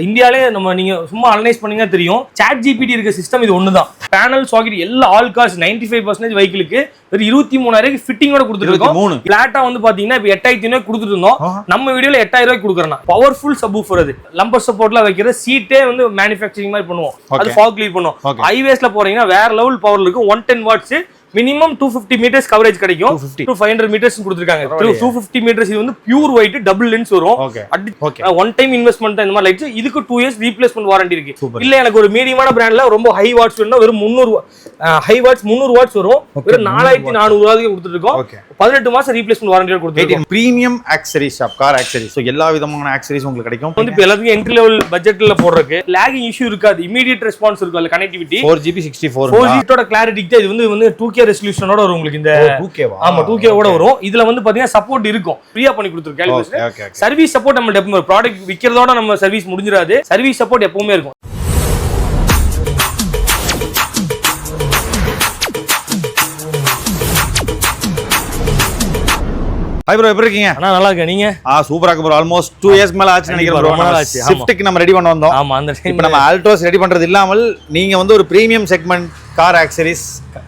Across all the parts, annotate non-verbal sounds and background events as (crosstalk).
இந்தியாலே நம்ம நீங்க சும்மா அனலைஸ் பண்ணீங்கன்னா தெரியும். சாட் ஜிபிடி இருக்க சிஸ்டம் இது ஒண்ணுதான். பேனல் சாக்கெட் எல்லா all cars ninety five percentage வெஹிக்கிளுக்கு ஒரு இருபத்தி மூணாயிரம் ஃபிட்டிங்கோட கொடுத்துருக்கோம் மூணு. பிளாட்டா வந்து பாத்தீங்கன்னா இப்ப எட்டாயிரத்தி ஐநூறு கொடுத்துட்டு இருந்தோம். நம்ம வீடியோல எட்டாயிரம் ரூபாய்க்கு கொடுக்குறோம் பவர்ஃபுல் சப்வூஃபர் அது. லம்பர் சப்போர்ட்ல வைக்கிற சீட்டே வந்து மேனுஃபேக்சரிங் மாதிரி பண்ணுவோம். அது. ஃபாக் லீட் பண்ணுவோம். ஹைவேஸ்ல போறீங்கன்னா வேற லெவல் பவர்ல இருக்கும். One ten watts minimum two fifty metres coverage கிடைக்கும். 250. டூ ஃபைவ் ஹண்ட்ரட் மீட்டர்ஸ் கொடுத்துருக்காங்க. டூ ஃபிஃப்டி மீட்டர்ஸ் இது வந்து பியூர் ஒயிட் டபுள் லென்ஸ் வரும். ஒன் டைம் இன்வெஸ்ட்மெண்ட் தான் இந்த மாதிரி லைட்ஸ் இதுக்கு டூ இயர்ஸ் ரீப்ளேஸ்மெண்ட் வாரண்டி இருக்கு. இல்ல எனக்கு ஒரு மீடியமான பிராண்ட்ல ரொம்ப ஹை வாட்ஸ் வேணும்னா வெறும் முந்நூறு ஹை வாட்ஸ் முந்நூறு வாட்ஸ் வரும். வெறும் நாலாயிரத்தி நானூறு ரூபாய்க்கு ஓகே பதினெட்டு மாசம் ரீப்ளேஸ்மெண்ட் வாரண்டியோட கொடுத்துருக்கோம். Premium accessories shop car accessories so எல்லா விதமான ஆக்சரிஸ் உங்களுக்கு கிடைக்கும். வந்து இப்போ எல்லாத்துக்கும் என்ட்ரி லெவல் பட்ஜெட்ல போடுறதுக்கு லேகிங் இஷ்யூ இருக்காது. இமீடியட் ரெஸ்பான்ஸ் இருக்கும் அதுல connectivity four GB sixty four four ஜிட்டோட கிளாரிட்டிக்கு இது வந்து வந்து டூ கே ரெசல்யூஷனோட வரும் உங்களுக்கு இந்த ஓகேவா ஆமா டூ ஓட வரும். இதுல வந்து பாத்தீங்கன்னா சப்போர்ட் இருக்கும். ஃப்ரீயா பண்ணி கொடுத்துருக்கேன் சர்வீஸ் சப்போர்ட் நம்ம ப்ராடக்ட் விற்கிறதோட நம்ம சர்வீஸ் முடிஞ்சிடாது. சர்வீஸ் சப்போர்ட் எப்பவுமே இருக்கும். ஹாய் ப்ரோ எப்படி இருக்கீங்க? ஆனா நல்லா இருக்கேன். நீங்க? ஆ சூப்பரா இருக்கு ப்ரோ ஆல்மோஸ்ட் டூ இயர்ஸ் மேல ஆச்சு நினைக்கிறேன் ப்ரோ ரொம்ப நாள் ஆச்சு. ஷிஃப்ட்டுக்கு நம்ம ரெடி பண்ண வந்தோம். ஆமா அந்த இப்போ டைம் நம்ம ஆல்டோஸ் ரெடி பண்றது இல்லாமல் நீங்க வந்து ஒரு பிரீமியம் செக்மெண்ட் கார் ஆக்சரிஸ்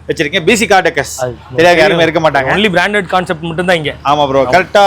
வச்சிருக்கீங்க பிசி கார் டெக்கஸ் தெரியாத யாருமே இருக்க மாட்டாங்க. ஒன்லி பிராண்டட் கான்செப்ட் மட்டும் தான் இங்க. ஆமா ப்ரோ கரெக்டா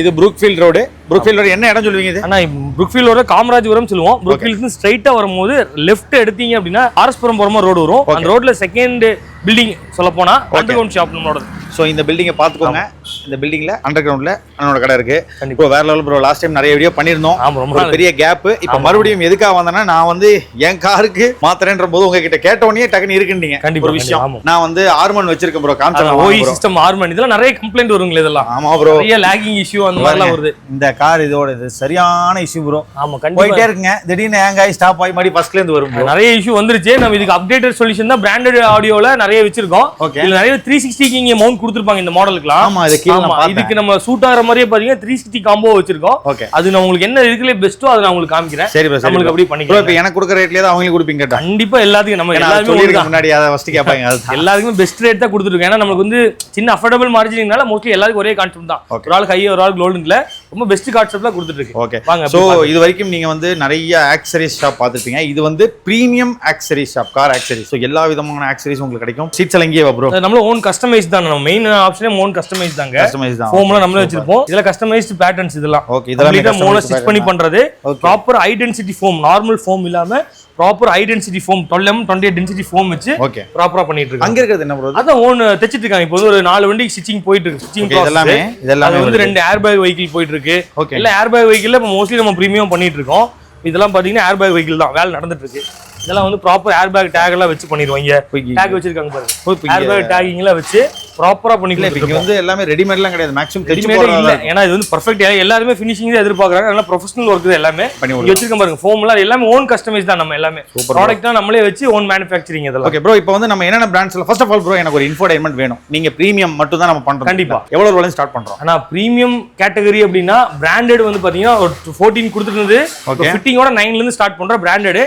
இது ப்ரூக்ஃபீல்ட் ரோடு ப்ரூக்ஃபீல்ட் ரோடு என்ன இடம் சொல்லுவீங்க இது? ஆனா புருக்ஃபீல்டோட காமராஜபுரம் சொல்லுவோம். புருக்ஃபீல்டு ஸ்ட்ரைட்டா வரும்போது லெஃப்ட் எடுத்தீங்க அப்படின்னா ஆர்எஸ்புரம் போறமா ரோடு வரும். அந்த ரோட்ல செகண்ட் பில்டிங் சொல்ல போனா அண்டர் கிரவுண்ட் ஷாப் நம்மளோட ஸோ இந்த பில்டிங்கை பார்த்துக்கோங்க. இந்த பில்டிங்ல அண்டர் கிரவுண்ட்ல அண்ணனோட கடை இருக்கு. இப்போ வேற லெவல் ப்ரோ லாஸ்ட் டைம் நிறைய வீடியோ பண்ணியிருந்தோம். ரொம்ப பெரிய கேப் இப்போ மறுபடியும் எதுக்காக வந்தேன்னா நான் வந்து என் காருக்கு மாத்துறேன்ற போது உங்ககிட்ட கேட்ட உடனே டக்குன்னு இருக்குன்னீங்க கண்டிப்பா, விஷயம் நான் வந்து ஆர்மன் வச்சிருக்கேன் ப்ரோ ஓஇ காமிச்சேன் சிஸ்டம் ஆர்மன் இதெல்லாம் நிறைய கம்ப்ளைண்ட் வருங்களே இதெல்லாம். ஆமா ப்ரோ நிறைய லேகிங் இஷ்யூ அந்த மாதிரிலாம் வருது. இந்த கார் இதோட இது சரியான இஷ்யூ ப்ரோ ஆமா கண்டிப்பா. போயிட்டே இருக்குங்க. திடீர்னு ஹேங் ஆகி ஸ்டாப் ஆகி மறுபடியும் ஃபர்ஸ்ட்ல இருந்து வரும். நிறைய இஷ்யூ வந்துருச்சு. நம்ம இதுக்கு அப்டேட்டட் சொல்யூஷன் தான் பிராண்டட் ஆடியோல நிறைய வச்சிருக்கோம். இதுல நிறைய த்ரீ சிக்ஸ்டிக்கு இங்க மவுண்ட் கொடுத்துருப்பாங்க இந்த மாடலுக்குலாம் ஆமா இது கீழே நான் இதுக்கு நம்ம சூட் ஆகிற மாதிரியே பாத்தீங்கன்னா த்ரீ சிக்ஸ்டி காம்போ வச்சிருக்கோம். ஓகே அது நான் உங்களுக்கு என்ன இருக்குல்ல பெஸ்ட்டோ அதை நான் உங்களுக்கு காமிக்கிறேன். சரி ப்ரோ சரி நம்மளுக்கு ப்ரோ அப்படி ப்ரோ பண்ணிக்கலாம் இப்போ எனக்கு கொடுக்குற ரேட்லயே தான் அவங்களுக்கு கொடுப்பீங்க கண்டிப்பா எல்லாத்துக்கும் நம்ம எல்லாருமே. முன்னாடி அதை ஃபர்ஸ்ட் கேட்பாங்க அதுதான். எல்லாருக்குமே பெஸ்ட் ரேட் தான் கொடுத்துருக்கோம் ஏன்னா நமக்கு வந்து சின்ன அஃபோர்டபுள் மார்ஜினால மோஸ்ட்லி எல்லாருக்கும் ஒரே கான்செப்ட் தான். ஒரு ஆளுக்கு ஹை ஒரு ஆளுக்கு லோடுல ரொம்ப பெஸ்ட் கான்செப்ட்ல கொடுத்துட்டு இருக்கு ஓகே வாங்க ஸோ. இது வரைக்கும் நீங்க வந்து நிறைய ஆக்சரிஸ் ஷாப் பார்த்துருப்பீங்க. இது வந்து premium accessories shop car accessories so எல்லா விதமான ஆக்சரிஸ் உங்களுக்கு கிடைக்கும். சீட்ஸ் எல்லாம் இங்கேயே ப்ரோ அது நம்மள ஓன் கஸ்டமைஸ் தான். நம்ம மெயின் ஆப்ஷனே ஓன் கஸ்டமைஸ் தாங்க. கஸ்டமைஸ் தான். ஃபோம்லாம் நம்மளே வச்சிருப்போம். இதுல கஸ்டமைஸ்டு பேட்டர்ன்ஸ் இதெல்லாம். ஓகே இதெல்லாம் மூல ஸ்டிச் பண்ணி பண்றது. Proper high density foam normal foam இல்லாம proper high density foam twelve M twenty density foam வச்சு ஓகே ப்ராப்பரா பண்ணிட்டு இருக்காங்க அங்க இருக்கிறது என்ன ப்ரோ அதான் ஓன் தைச்சிட்டு இருக்காங்க. இப்போ ஒரு நாலு வண்டி ஸ்டிச்சிங் போயிட்டு இருக்கு ஸ்டிச்சிங் ஓகே இதெல்லாமே வந்து ரெண்டு ஏர் பேக் வெஹிக்கிள் போயிட்டு இருக்கு ஓகே இல்ல ஏர் பேக் வெஹிக்கிள்ல இப்போ மோஸ்ட்லி நம்ம ப்ரீமியம் பண்ணிட்டு இருக்கோம் இதெல்லாம் பாத்தீங்கன்னா ஏர் பேக் வெஹிக்கிள் தான். வேலை நடந்துட்டு இருக்கு இதெல்லாம் வந்து ப்ராப்பர் ஏர் பேக் டேக் எல்லாம் வச்சு பண்ணிடுவாங்க. டேக் வச்சிருக்காங்க பாருங்க. ஏர் பேக் டேகிங்லாம் வச்சு ப்ராப்பரா பண்ணி இல்ல இப்போ இங்க வந்து எல்லாமே ரெடிமேட்லாம் கிடையாது. மேக்ஸிமம் ரெடிமேடே இல்ல. ஏன்னா இது வந்து பர்ஃபெக்ட் எல்லாருமே ஃபினிஷிங் தான் எதிர்பார்க்கறாங்க. அதனால ப்ரொஃபஷனல் ஒர்க் தான் எல்லாமே. பண்ணி வச்சிருக்க பாருங்க ஃபோம்லாம் எல்லாமே ஓன் கஸ்டமைஸ் தான் நம்ம எல்லாமே. ப்ராடக்ட் தான் நம்மளே வச்சு ஓன் மேனுஃபேக்சரிங் இதெல்லாம். ஓகே ப்ரோ இப்போ வந்து நம்ம என்னென்ன பிராண்ட்ஸ்ல ஃபர்ஸ்ட் ஆஃப் ஆல் ப்ரோ எனக்கு ஒரு இன்ஃபோடைன்மெண்ட் வேணும். நீங்க பிரீமியம் மட்டும் தான் நம்ம பண்றோம். கண்டிப்பா. எவ்வளவு ரூபாய் ஸ்டார்ட் பண்றோம். ஆனா பிரீமியம் கேட்டகரி அப்படின்னா பிராண்டட் வந்து பாத்தீங்கன்னா ஒரு ஃபோர்டீன் கொடுத்துருந்தது Okay. ஃபிட்டிங்கோட நைன்ல இருந்து ஸ்டார்ட் பண்ற பிராண்டட்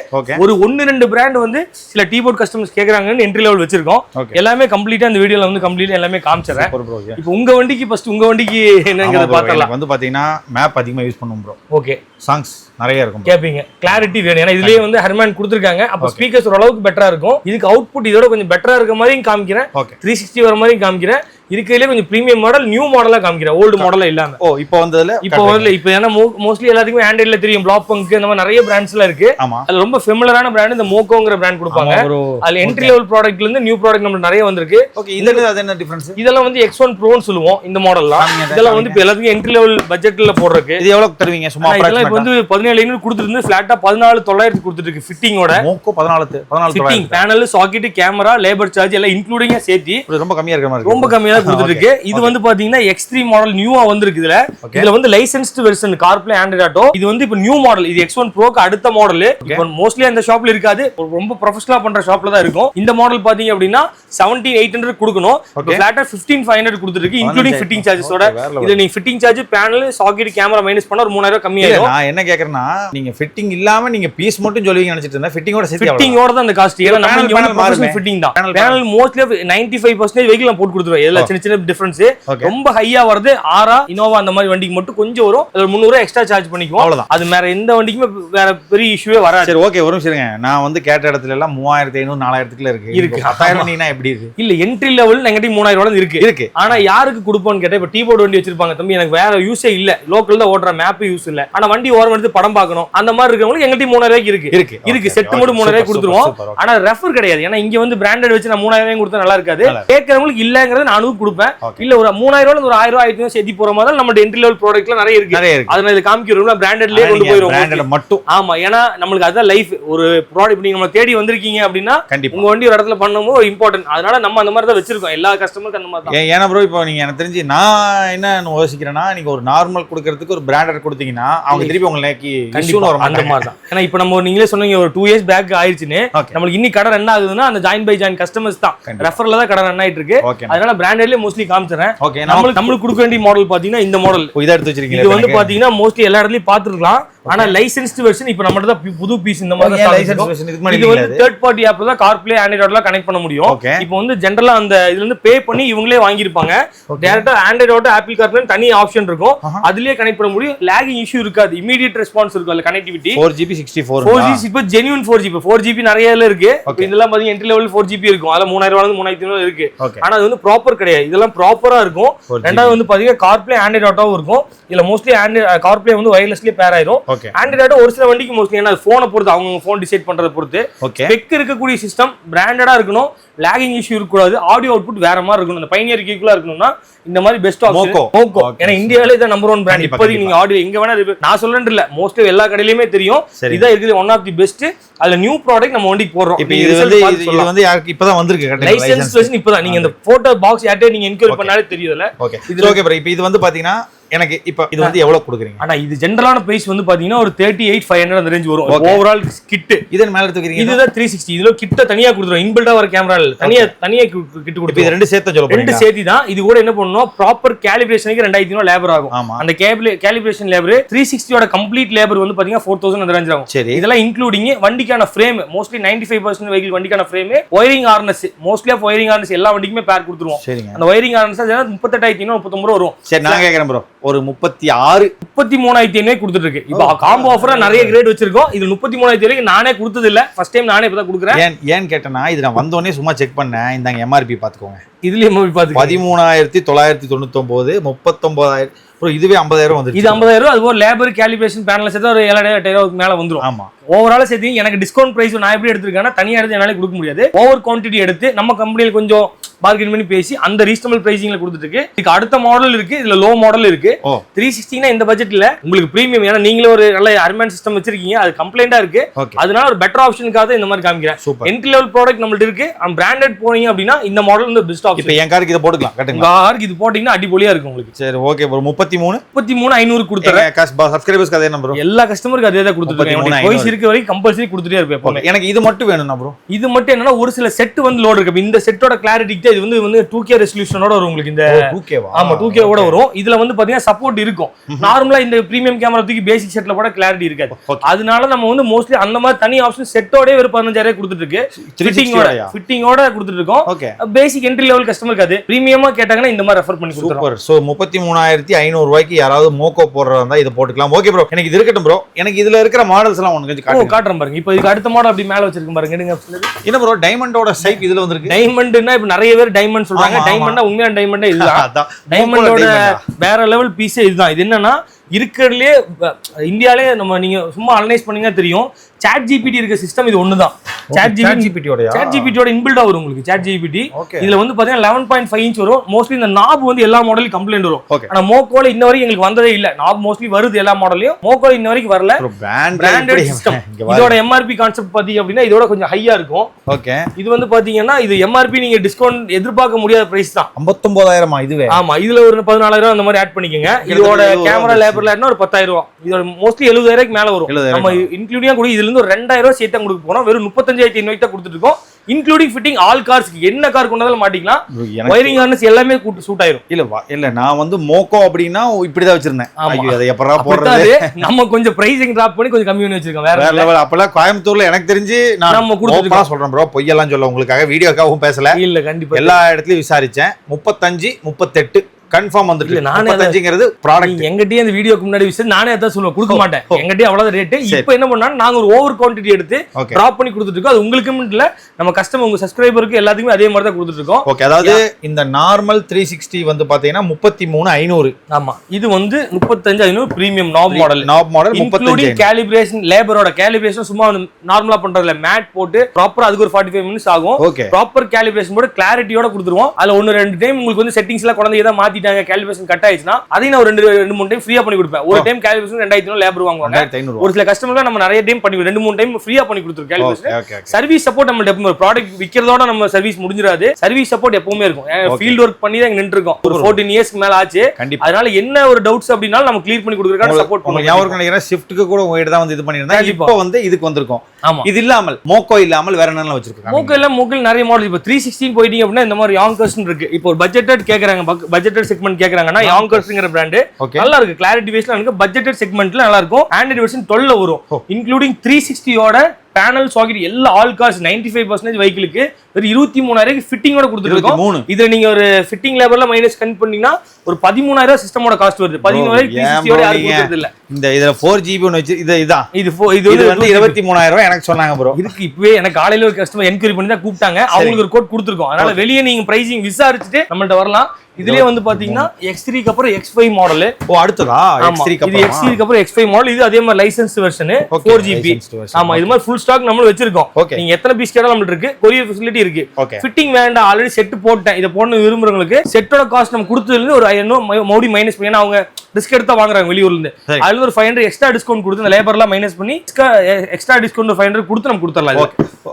ஒரு ஒன்னு ரெண்டு பிராண்ட் வந்து சில டீபோர்ட் கஸ்டமர்ஸ் கேக்குறாங்கன்னு என்ட்ரி லெவல் வச்சிருக்கோம். எல்லாமே கம்ப்ளீட்டா இந்த வீடியோல வந்து கம்ப்ளீட்டா எல்லாமே காமிச்சிடுறேன். இப்போ உங்க வண்டிக்கு ஃபர்ஸ்ட் உங்க வண்டிக்கு என்னங்கிறத பார்த்தலாம் வந்து பாத்தீங்கன்னா மேப் அதிகமா யூஸ் பண்ணுவோம் ப்ரோ ஓகே சாங்ஸ் நிறைய இருக்கும். கேப்பீங்க. கிளாரிட்டி வேணும். ஏன்னா இதுலயே வந்து ஹெர்மேன் கொடுத்துருக்காங்க. அப்போ ஸ்பீக்கர்ஸ் ஓரளவுக்கு பெட்டரா இருக்கும். இதுக்கு அவுட்புட் இதோட கொஞ்சம் பெட்டரா இருக்க மாதிரியும் காமிக்கிறேன். த்ரீ சிக்ஸ்டி வர மாதிரியும் காமிக்கிறேன். இருக்கிறதுலே கொஞ்சம் ப்ரீமியம் மாடல் நியூ மாடலா காமிக்கிறேன் ஓல்டு மாடலா இல்லாம. ஓ இப்போ வந்ததுல இப்போ வரல இப்போ ஏன்னா மோஸ்ட்லி எல்லாத்துக்குமே ஆண்ட்ராய்ட்ல தெரியும் பிளாக் பங்க் இந்த மாதிரி நிறைய பிராண்ட்ஸ் எல்லாம் இருக்கு அது ரொம்ப ஃபெமிலரான பிராண்ட் இந்த மோக்கோங்கிற பிராண்ட் கொடுப்பாங்க. அதுல என்ட்ரி லெவல் ப்ராடக்ட்ல இருந்து நியூ ப்ராடக்ட் நம்மளுக்கு நிறைய வந்திருக்கு. ஓகே இது அது என்ன டிஃபரன்ஸ் இதெல்லாம் வந்து எக்ஸ் ஒன் ப்ரோன்னு சொல்லுவோம் இந்த மாடல்லாம் இதெல்லாம் வந்து இப்போ எல்லாத்துக்கும் என்ட்ரி லெவல் பட்ஜெட்ல போடுறதுக்கு. இது எவ்வளவு தருவீங்க? சும்மா இதெல்லாம் இப்போ வந்து பதினேழு ஐநூறு கொடுத்துருந்து ஃபிளாட்டா பதினாலு தொள்ளாயிரத்து கொடுத்துட்டு இருக்கு ஃபிட்டிங்கோட மோக்கோ பதினாலு பதினாலு fitting panel socket camera labour charge எல்லாம் இன்க்ளூடிங்கா சேர்த்து. ரொம்ப கம்மியா இருக்கிற மாதிரி ரொம்ப கம்மியா கொடுத்துட்டு இருக்கு இது வந்து பாத்தீங்கன்னா எக்ஸ் த்ரீ மாடல் நியூவா வந்திருக்கு இதுல. இதுல வந்து licensed version CarPlay Android auto இது வந்து இப்போ நியூ மாடல் இது எக்ஸ் ஒன் ப்ரோக்கு அடுத்த மாடல் இப்போ மோஸ்ட்லி அந்த ஷாப்ல இருக்காது. ரொம்ப ப்ரொஃபஷனலா பண்ற ஷாப்ல தான் இருக்கும். இந்த மாடல் பாத்தீங்க அப்படின்னா செவன்டீன் எயிட் ஹண்ட்ரட் கொடுக்கணும். Okay. ஃபிளாட்டா ஃபிஃப்டீன் ஃபைவ் ஹண்ட்ரட் கொடுத்துருக்கு இன்க்ளூடிங் ஃபிட்டிங் சார்ஜஸோட. இது நீங்க fitting charge panel socket camera minus பண்ணா ஒரு மூணாயிரம் கம்மியாயிரும். நான் என்ன கேக்குறேன்னா நீங்க ஃபிட்டிங் இல்லாம நீங்க பீஸ் மட்டும் சொல்லுவீங்க நினைச்சிட்டு இருந்தேன் ஃபிட்டிங்கோட சேர்த்து? ஃபிட்டிங்கோட தான் அந்த காஸ்ட் ஏன்னா நம்ம இங்க வந்து. ஃபிட்டிங் தான். Panel mostly ninety five percentage vehicle நான் போட்டு அவ்வளவு சின்ன சின்ன டிஃபரன்ஸ் ரொம்ப ஹையா வருது ஆரா இனோவா அந்த மாதிரி வண்டிக்கு மட்டும் கொஞ்சம் வரும். அதுல முந்நூறு எக்ஸ்ட்ரா சார்ஜ் பண்ணிக்குவோம். அவ்வளவுதான். அது வேற எந்த வண்டிக்குமே வேற பெரிய இஷ்யூவே வராது. சரி ஓகே ஒரு நிமிஷம் இருங்க. நான் வந்து கேட்ட இடத்துல எல்லாம் மூவாயிரத்தி ஐநூறு நாலாயிரத்துக்குள்ள இருக்கு. இருக்கு. இப்போ பத்தாயிரம் நீனா எப்படி இருக்கு? இல்ல என்ட்ரி லெவல் நெகட்டிவ் மூணாயிரம் ரூபாய் இருக்கு. இருக்கு. ஆனா யாருக்கு கொடுப்போம்னு கேட்டா இப்ப டீ போர்டு வண்டி வச்சிருப்பாங்க தம்பி எனக்கு வேற யூஸே இல்ல. லோக்கல் தான் ஓடுற மேப் யூஸ் இல்ல. ஆனா வண்டி ஓரம் எடுத்து படம் பார்க்கணும். அந்த மாதிரி இருக்கிறவங்களுக்கு எங்கள்கிட்ட மூணாயிரம் ரூபாய்க்கு இருக்கு. இருக்கு. இருக்கு. Okay, செட் okay, மட்டும் மூணாயிரம் super, கொடுத்துருவோம். ஆனா ரெஃபர் கிடையாது. ஏன்னா இங்க வந்து பிராண்டட் வச்சு நான் மூணாயிரம் கொடுத்தா நல்லா இருக்காது. கேட்கறவங்களுக்கு இல்லங்கிறது நானும் கொடுப்பேன். இல்ல ஒரு மூணாயிரம் ரூபாய் ஒரு ஆயிரம் ரூபாய் ஆயிரத்தி சேர்த்து போற மாதிரி நம்ம என்ட்ரி லெவல் ப்ராடக்ட்லாம் நிறைய இருக்கு. நிறைய இருக்கு. அதை நான் இது காமிக்கிறோம்ல பிராண்டட்லயே கொண்டு பிராண்டட் மட்டும். ஆமா ஏன்னா நம்மளுக்கு அதுதான் லைஃப் ஒரு ப்ராடக்ட் நீங்க நம்ம தேடி வந்திருக்கீங்க அப்படின்னா உங்க வண்டி ஒரு இடத்துல பண்ணும்போது இம்பார்ட்டன்ட் அதனால நம்ம அந்த மாதிரி தான் வச்சிருக்கோம். எல்லா கஸ்டமருக்கும் அந்த மாதிரி தான். ஏன்னா ப்ரோ இப்போ நீங்க எனக்கு தெரிஞ்சு நான் என்ன யோசிக்கிறேன்னா நீங்க ஒரு நார்மல் கொடுக்கறதுக்கு ஒரு பிராண்டட் கொடுத்தீங்கன்னா அவங்க திருப்பி உங்களை நேக்கி அந்த மாதிரி தான். ஏன்னா இப்போ நம்ம நீங்களே சொன்னீங்க ஒரு டூ இயர்ஸ் பேக் ஆயிடுச்சுன்னு. நம்மளுக்கு இன்னி கடை ரன் ஆகுதுன்னா அந்த ஜாயின் பை ஜாயின் கஸ்டமர்ஸ் தான். ரெஃபர்ல தான் கடை ரன் ஆயிட்டு இருக்கு. அதனால பிராண்டட்லயே மோஸ்ட்லி காமிச்சிடுறேன். ஓகே நம்ம நம்மளுக்கு நம்மளுக்கு கொடுக்க வேண்டிய மாடல் பாத்தீங்கன்னா இந்த மாடல் இதை எடுத்து வச்சிருக்கீங்க இது வந்து பாத்தீங்கன்னா மோஸ்ட்லி எல்லா இடத்துலயும் பாத்துருக்கலாம். ஆனா லைசன்ஸ்டு வெர்ஷன் இப்போ நம்மகிட்ட தான் புது பீஸ் இந்த மாதிரி லைசன்ஸ் இருக்கும். வெர்ஷன் இதுக்கு முன்னாடி இது வந்து தேர்ட் பார்ட்டி ஆப்ல தான் கார்ப்ளே ஆண்ட்ராய்ட்லாம் கனெக்ட் பண்ண முடியும். இப்போ வந்து ஜென்ரலா அந்த இதுல இருந்து பே பண்ணி இவங்களே வாங்கியிருப்பாங்க. டேரக்டா ஆண்ட்ராய்டோட ஆப்பிள் கார்ப்ளே தனி ஆப்ஷன் இருக்கும். அதுலயே கனெக்ட் பண்ண முடியும். லேகிங் இஷ்யூ இருக்காது. இமீடியட் ரெஸ்பான்ஸ் இருக்கும் அதுல connectivity four GB sixty four four G இப்போ genuine four GB four GB நிறைய இதுல இருக்கு. இதெல்லாம் பாத்தீங்கன்னா என்ட்ரி லெவல் ஃபோர் ஜிபி இருக்கும். அதுல மூணாயிரம் ரூபாய் மூணாயிரத்தி ஐநூறு இருக்கு. ஓகே ஆனா அது வந்து ப்ராப்பர் கிடையாது. இதெல்லாம் ப்ராப்பரா இருக்கும். ரெண்டாவது வந்து பாத்தீங்கன்னா கார்ப்ளே ஆண்ட்ராய்ட் ஆட்டோவும் இருக்கும். இதுல மோஸ்ட்லி ஆண்ட்ராய்ட் கார்ப்ளே வந்து வயர்லெஸ்லயே பேர் ஆயிரும். ஓகே ஆண்ட்ராய்ட் ஒரு சில வண்டிக்கு மோஸ்ட்லி ஏன்னா போனை பொறுத்து அவங்க ஃபோன் டிசைட் பண்றதை பொறுத்து. ஓகே ஸ்பெக் இருக்கக்கூடிய சிஸ்டம் பிராண்டடா இருக்கணும். லாகிங் இஷ்யூ இருக்கக்கூடாது. ஆடியோ அவுட்புட் வேற மாதிரி இருக்கணும். இந்த பைனியர் கீக்குலா இருக்கணும்னா இந்த மாதிரி பெஸ்ட். மோக்கோ Okay. ஏன்னா இந்தியாவிலே இதான் நம்பர் ஒன் பிராண்ட் இப்போதைக்கு நீங்க ஆடியோ எங்க வேணா நான் சொல்றேன் இல்ல. மோஸ்ட்லி எல்லா கடையிலுமே தெரியும். இதான் இருக்குது ஒன் ஆஃப் தி பெஸ்ட் அதுல நியூ ப்ராடக்ட் நம்ம வண்டிக்கு போடுறோம். இப்போ இது வந்து இது- வந்து இப்பதான் வந்திருக்கு லைசன்ஸ் இப்பதான். நீங்க இந்த போட்டோ பாக்ஸ் யார்ட்டே நீங்க என்கொயரி பண்ணாலே தெரியுதுல ஓகே இது ஓகே ப்ரோ இப்போ இது வந்து பாத்தீங்கன்னா எனக்கு இப்போ இது வந்து எவ்வளவு கொடுக்குறீங்க? ஆனா இது ஜென்ரலான பிரைஸ் வந்து பாத்தீங்கன்னா ஒரு தேர்ட்டி எயிட் ஃபைவ் ஹண்ட்ரட் அந்த ரேஞ்ச் வரும். ஓவரால் கிட்டு இதன் மேல எடுத்துக்கிறீங்க இதுதான் த்ரீ சிக்ஸ்டி இதுல கிட்ட தனியா கொடுத்துரும். இன்பில்டா வர கேமரா இல்ல. தனியா தனியா கிட்டு இப்போ இது கொடுத்து ரெண்டு சேர்த்து சொல்ல ரெண்டு சேர்த்தி தான் இது கூட என்ன பண்ணணும்? ப்ராப்பர் கேலிபிரேஷனுக்கு ரெண்டாயிரத்தி ஐநூறு லேபர் ஆகும். அந்த கேபிள் கேலிபிரேஷன் லேபர் த்ரீ சிக்ஸ்டியோட கம்ப்ளீட் லேபர் வந்து பாத்தீங்கன்னா ஃபோர் தௌசண்ட் அந்த ரேஞ்ச் ஆகும். சரி. இதெல்லாம் including வண்டிக்கான frame mostly ninety five percent vehicle வண்டிக்கான frame wiring harness mostly of wiring harness எல்லா வண்டிக்குமே பேர் கொடுத்துருவோம். அந்த ஒயரிங் ஆர்னஸ் முப்பத்தெட்டாயிரத்தி ஐநூறு முப்பத்தொம்பது ரூபா வரும். சரி நான் கேக்குறேன் ப்ரோ ஒரு முப்பத்தி ஆறு. முப்பத்தி மூணாயிரத்தி ஐநூறு கொடுத்துட்டு இருக்கு இப்போ காம்போ ஆஃபரா நிறைய கிரேட் வச்சிருக்கோம். இது முப்பத்தி மூணாயிரத்தி வரைக்கும் நானே கொடுத்தது இல்ல ஃபர்ஸ்ட் டைம் நானே இப்பதான் கொடுக்குறேன். ஏன் ஏன்னு கேட்டேன்னா இது நான் வந்தோடனே சும்மா செக் பண்ணேன். இந்தாங்க எம்ஆர்பி பாத்துக்கோங்க. இதுலயே மூவி பாத்து பதிமூணாயிரத்தி தொள்ளாயிரத்தி தொண்ணூத்தொன்பது முப்பத்தொன்பதாயிரம் இதுவே ஐம்பதாயிரம் வந்துருச்சு. இது ஐம்பதாயிரம் அது ஒரு லேபர் கேலிபிரேஷன் பேனல் சேர்த்து ஒரு ஏழாயிரம் எட்டாயிரம் மேல வந்துரும். ஆமா. ஓவரால சேர்த்து எனக்கு டிஸ்கவுண்ட் பிரைஸ் நான் எப்படி எடுத்திருக்கேன்னா தனியா எடுத்து என்னால கொடுக்க முடியாது. ஓவர் குவான்டிட்டி எடுத்து நம்ம கம்பெனியில் கொஞ்சம் பார்கெயின் பண்ணி பேசி அந்த ரீசனபிள் பிரைசிங்ல கொடுத்துட்டு இருக்கு. இதுக்கு அடுத்த மாடல் இருக்கு இதுல லோ மாடல் இருக்கு. த்ரீ சிக்ஸ்டினா இந்த பட்ஜெட்ல உங்களுக்கு ப்ரீமியம் ஏன்னா நீங்களே ஒரு நல்ல அர்மேன் சிஸ்டம் வச்சிருக்கீங்க அது கம்ப்ளைண்டா இருக்கு. அதனால ஒரு பெட்டர் ஆப்ஷனுக்காக இந்த மாதிரி காமிக்கிறேன். என்ட்ரி லெவல் ப்ராடக்ட் நம்மள்ட்ட இருக்கு. பிராண்டட் போனீங்க அப்படின்னா இந்த மாடல் வந்து பெஸ்ட் ஆப்ஷன் என் காருக்கு இதை போட்டுக்கலாம் உங்க கட்டுங்களா காருக்கு இது போட்டீங்கன்னா அடிப்பொலியா இருக்கும் உங்களுக்கு. சரி ஓகே ப்ரோ முப்பத்தி மூணு? முப்பத்தி மூணு ஐநூறு கொடுத்துறேன். சப்ஸ்கிரைபர்ஸ்க்கு அதே நம்பர் எல்லா கஸ்டமருக்கு அதே தான் கொடுத்துருக்கேன் 33,500. வாய்ஸ் இருக்க வரைக்கும் கம்பல்சரி கொடுத்துட்டே இருப்பேன் எனக்கு இது மட்டும் வேணும்னா ப்ரோ இது மட்டும் என்னன்னா ஒரு சில செட் வந்து லோட் இருக்கு. இந்த செட்டோட கிளாரிட்டிக்கு இது வந்து வந்து டூ கே ரெசல்யூஷனோட வரும் உங்களுக்கு இந்த ஆமா டூ ஓட வரும். இதுல வந்து பாத்தீங்கன்னா சப்போர்ட் இருக்கும். நார்மலா இந்த பிரீமியம் கேமரா தூக்கி பேசிக் செட்ல கூட கிளாரிட்டி இருக்காது. அதனால நம்ம வந்து மோஸ்ட்லி அந்த மாதிரி தனி ஆப்ஷன் செட்டோடய ஒரு பதினஞ்சாயிரம் கொடுத்துட்டு இருக்கு ஃபிட்டிங்கோட கொடுத்துட்டு இருக்கோம் பேசிக் என்ட்ரி லெவல் கஸ்டமருக்கு அது. பிரீமியமா கேட்டாங்கன்னா இந்த மாதிரி ரெஃபர் பண்ணி சூப்பர் சோ முப்பத்தி மூணாயிரத்தி ஐநூறு ரூபாய்க்கு யாராவது மோக்கோ போடுறதா இருந்தா இதை போட்டுக்கலாம். ஓகே ப்ரோ எனக்கு இது இருக்கட்டும் ப்ரோ எனக்கு இதுல இருக்கிற மாடல்ஸ் எல்லாம் உனக்கு கொஞ்சம் காட்டுறேன் பாருங்க. இப்போ இதுக்கு அடுத்த மாடல் அப்படி மேல வச்சிருக்கேன் பாருங்க. என்ன ப்ரோ டைமண்டோட சைப் இதுல வந்திருக்கு. டைமண்ட்னா இப்ப நிறைய பேர் டைமண்ட் சொல்றாங்க. டைமண்ட்னா உண்மையான டைமண்டே இதுதான் டைமண்டோட? வேற லெவல் பீஸே இதுதான். இது என்னன்னா இருக்கிறதுலே இந்தியாலே நம்ம நீங்க சும்மா அனலைஸ் பண்ணீங்கன்னா தெரியும். சாட் ஜிபிடி இருக்க சிஸ்டம் இது ஒண்ணுதான். சாட் Chat ஜிபிடி GPT யோடயா? சாட் ஜிபிடியோட இன்பில்டா வரும் உங்களுக்கு சாட் ஜிபிடி. இதுல வந்து பாத்தீங்கன்னா லெவன் பாயிண்ட் ஃபைவ் இன்ச் வரும். மோஸ்ட்லி இந்த நாப் வந்து எல்லா மாடலும் கம்ப்ளைண்ட் வரும். ஆனா மோக்கோல இன்ன வரைக்கும் எங்களுக்கு வந்ததே இல்ல. நாப் மோஸ்ட்லி வருது எல்லா மாடலையும் மோக்கோல இன்ன வரைக்கும் வரல. Branded system. இதோட எம்ஆர்பி கான்செப்ட் பாத்தீங்க அப்படின்னா இதோட கொஞ்சம் ஹையா இருக்கும். ஓகே இது வந்து பாத்தீங்கன்னா இது எம்ஆர்பி நீங்க டிஸ்கவுண்ட் எதிர்பார்க்க முடியாத பிரைஸ் தான். ஐம்பத்தொன்பதாயிரமா இதுவே? ஆமா இதுல ஒரு பதினாலாயிரம் அந்த மாதிரி ஆட் பண்ணிக்கோங்க. இதோட கேமரா லேபர்ல ஒரு பத்தாயிரம் ரூபா இதோட மோஸ்ட்லி எழுபதாயிரம் மேல வரும். 70,000 நம்ம இன்க்ளூடியா கூட இதுல இருந்து ஒரு ரெண்டாயிரம் ரூபாய் சேர்த்து கொடுக்க போறோம் வெறும் முப்பத்தஞ்சாயிரத்தி ஐநூறு தான் கொடுத்துட்டு இருக்கோம். இன்க்ளூடிங் ஃபிட்டிங் ஆல் கார்ஸ் என்ன கார் கொண்டாலும் மாட்டிக்கலாம். ஒயரிங் ஹார்னஸ் எல்லாமே சூட் ஆயிரும். இல்ல இல்ல நான் வந்து மோக்கோ அப்படின்னா இப்படிதான் வச்சிருந்தேன். அதை எப்படா போடுறது. நம்ம கொஞ்சம் பிரைசிங் டிராப் பண்ணி கொஞ்சம் கம்மி பண்ணி வச்சிருக்கோம். வேற லெவல் அப்பெல்லாம் கோயம்புத்தூர்ல எனக்கு தெரிஞ்சு நான் நம்ம கொடுத்துருக்கோம். சொல்றேன் ப்ரோ பொய்யெல்லாம் சொல்ல உங்களுக்காக வீடியோக்காகவும் பேசல. இல்ல கண்டிப்பா. எல்லா இடத்துலயும் விசாரிச்சேன். முப்பத்தஞ்சு முப்பத்தெட்டு. கன்ஃபார்ம் வந்துட்டு நானே முப்பத்தஞ்சுங்கிறது ப்ராடக்ட் எங்கிட்டயே அந்த வீடியோக்கு முன்னாடி விஷயம் நானே அதான் சொல்லுவேன். கொடுக்க மாட்டேன். எங்கிட்டயே அவ்வளவு ரேட் சரி. இப்போ என்ன பண்ணா நாங்க ஒரு ஓவர் குவான்டிட்டி எடுத்து டிராப் பண்ணி கொடுத்துட்டு இருக்கோம். அது உங்களுக்கு இல்ல நம்ம கஸ்டமர் உங்க சப்ஸ்கிரைபருக்கு எல்லாத்துக்குமே அதே மாதிரி தான் கொடுத்துட்டு இருக்கோம். ஓகே அதாவது இந்த நார்மல் த்ரீ சிக்ஸ்டி வந்து பாத்தீங்கன்னா முப்பத்தி மூணு ஐநூறு. ஆமா. இது வந்து முப்பத்தஞ்சு ஐநூறு premium knob model knob model முப்பத்தஞ்சு கேலிபிரேஷன் லேபரோட கேலிபிரேஷன் சும்மா நார்மலா பண்றதுல மேட் போட்டு ப்ராப்பரா அதுக்கு ஒரு ஃபார்ட்டி ஃபைவ் மினிட்ஸ் ஆகும் ப்ராப்பர் கேலிபிரேஷன் போட்டு கிளாரிட்டியோட கொடுத்துருவோம். அதுல ஒன்னு ரெண்டு டைம் உங்களுக்கு வந்து செட்டிங்ஸ் எல்லாம் குழந்தை ஏதாவது மாத்திட்டாங்க கேலிபிரேஷன் கட் ஆயிடுச்சுன்னா அதையும் நான் ஒரு ரெண்டு ரெண்டு மூணு டைம் ஃப்ரீயா பண்ணி கொடுப்பேன். ஒரு டைம் கேலிபிரேஷன் ரெண்டாயிரத்தி ஐநூறு லேபர் வாங்குவாங்க. ஒரு சில கஸ்டமர்லாம் நம்ம நிறைய டைம் பண்ணி ரெண்டு மூணு டைம் ஃப்ரீயா பண்ணி கொடுத்துருக்கோம் ஓகே சர்வீஸ் சப்போர்ட் நம்ம ப்ராடக்ட் விக்கிறதோட நம்ம சர்வீஸ் முடிஞ்சிடாது. சர்வீஸ் சப்போர்ட் எப்பவுமே இருக்கும். ஃபீல்ட் ஒர்க் பண்ணி தான் நின்று இருக்கோம் ஒரு ஃபோர்டீன் இயர்ஸ்க்கு மேல ஆச்சு. அதனால என்ன ஒரு டவுட்ஸ் அப்படின்னாலும் நம்ம கிளியர் பண்ணி கொடுக்குறதுக்கான சப்போர்ட் ஞாபகம் பண்ணுவோம் நினைக்கிறேன்? ஷிஃப்ட்டுக்கு கூட உங்ககிட்ட தான் வந்து இது பண்ணியிருந்தேன். இப்போ வந்து இதுக்கு வந்திருக்கோம். இது இல்லாமல் மோக்கோ இல்லாமல் வேற என்னெல்லாம் வச்சிருக்காங்க? மூக்கில் மூக்கில் நிறைய மாடல் இப்போ த்ரீ சிக்ஸ்டின் போயிட்டீங்க அப்படின்னா இந்த மாதிரி யாங்கர்ஸ் இருக்கு. இப்போ ஒரு பட்ஜெட்டட் கேட்கறாங்க பட்ஜெட்டட் செக்மெண்ட் கேட்கறாங்கன்னா யாங்கர்ஸ்ங்கிற பிராண்டு நல்லா இருக்கு கிளாரிட்டி வைஸ்ல எனக்கு பட்ஜெட்டட் செக்மெண்ட்ல நல்லா இருக்கும். ஆண்ட்ராய்டு வெர்ஷன் டுவெல்ல வரும். இன்க்ளூடிங் த்ரீ சிக்ஸ்டியோட பேனல் சாக்கெட் எல்லா all cars ninety five percentage வெஹிக்கிளுக்கு ஒரு இருபத்தி மூணாயிரம் ஃபிட்டிங்கோட கொடுத்துருக்கோம் இதுல நீங்க ஒரு ஃபிட்டிங் லேபர்ல மைனஸ் கன் பண்ணீங்கன்னா ஒரு பதிமூணாயிரம் சிஸ்டமோட காஸ்ட் வருது. பதிமூணாயிரம் இல்ல இந்த இதுல ஃபோர் ஜிபி ஒன்று வச்சு இது இதான் இது இது வந்து இருபத்தி மூணாயிரம் ரூபாய் எனக்கு சொன்னாங்க ப்ரோ இருக்கு. இப்பவே எனக்கு காலையில ஒரு கஸ்டமர் என்கொயரி பண்ணி தான் கூப்பிட்டாங்க. அவங்களுக்கு ஒரு கோட் கொடுத்துருக்கோம். அதனால வெளியே நீங்க பிரைசிங் விசாரிச்சுட்டு நம்மள்ட்ட வரலாம். இதுலயே வந்து பாத்தீங்கன்னா எக்ஸ் த்ரீக்கு அப்புறம் எக்ஸ் ஃபைவ் மாடல் ஓ அடுத்ததா? எக்ஸ் த்ரீ இது எக்ஸ் த்ரீக்கு அப்புறம் எக்ஸ் ஃபைவ் மாடல் இது அதே மாதிரி லைசன்ஸ் வெர்ஷன் ஃபோர் ஜிபி. ஆமா இது மாதிரி ஃபுல் ஸ்டாக் நம்மளும் வச்சிருக்கோம். நீங்க எத்தனை பீஸ் கேட்டாலும் நம்மள்ட்ட இருக்கு. கொரியர் ஃபெசிலிட்டி இருக்கு. ஃபிட்டிங் வேண்டாம். ஆல்ரெடி செட் போட்டேன். இதை போடணும் விரும்புறவங்களுக்கு செட்டோட காஸ்ட் நம்ம கொடுத்ததுல இருந்து ஒரு ஐநூறு மறுபடி மைனஸ் பண்ணி அவங்க ரிஸ்க் எடுத்தா வாங்குறாங்க வெளியூர்ல இருந்து. அதுல ஒரு ஃபைவ் ஹண்ட்ரட் எக்ஸ்ட்ரா டிஸ்கவுண்ட் கொடுத்து இந்த லேபர்லாம் மைனஸ் பண்ணி எக்ஸ்ட்ரா டிஸ்கவுண்ட் ஃபைவ் ஹண்ட்ரட் கொடுத்து நம்ம கொடுத்துடலாம்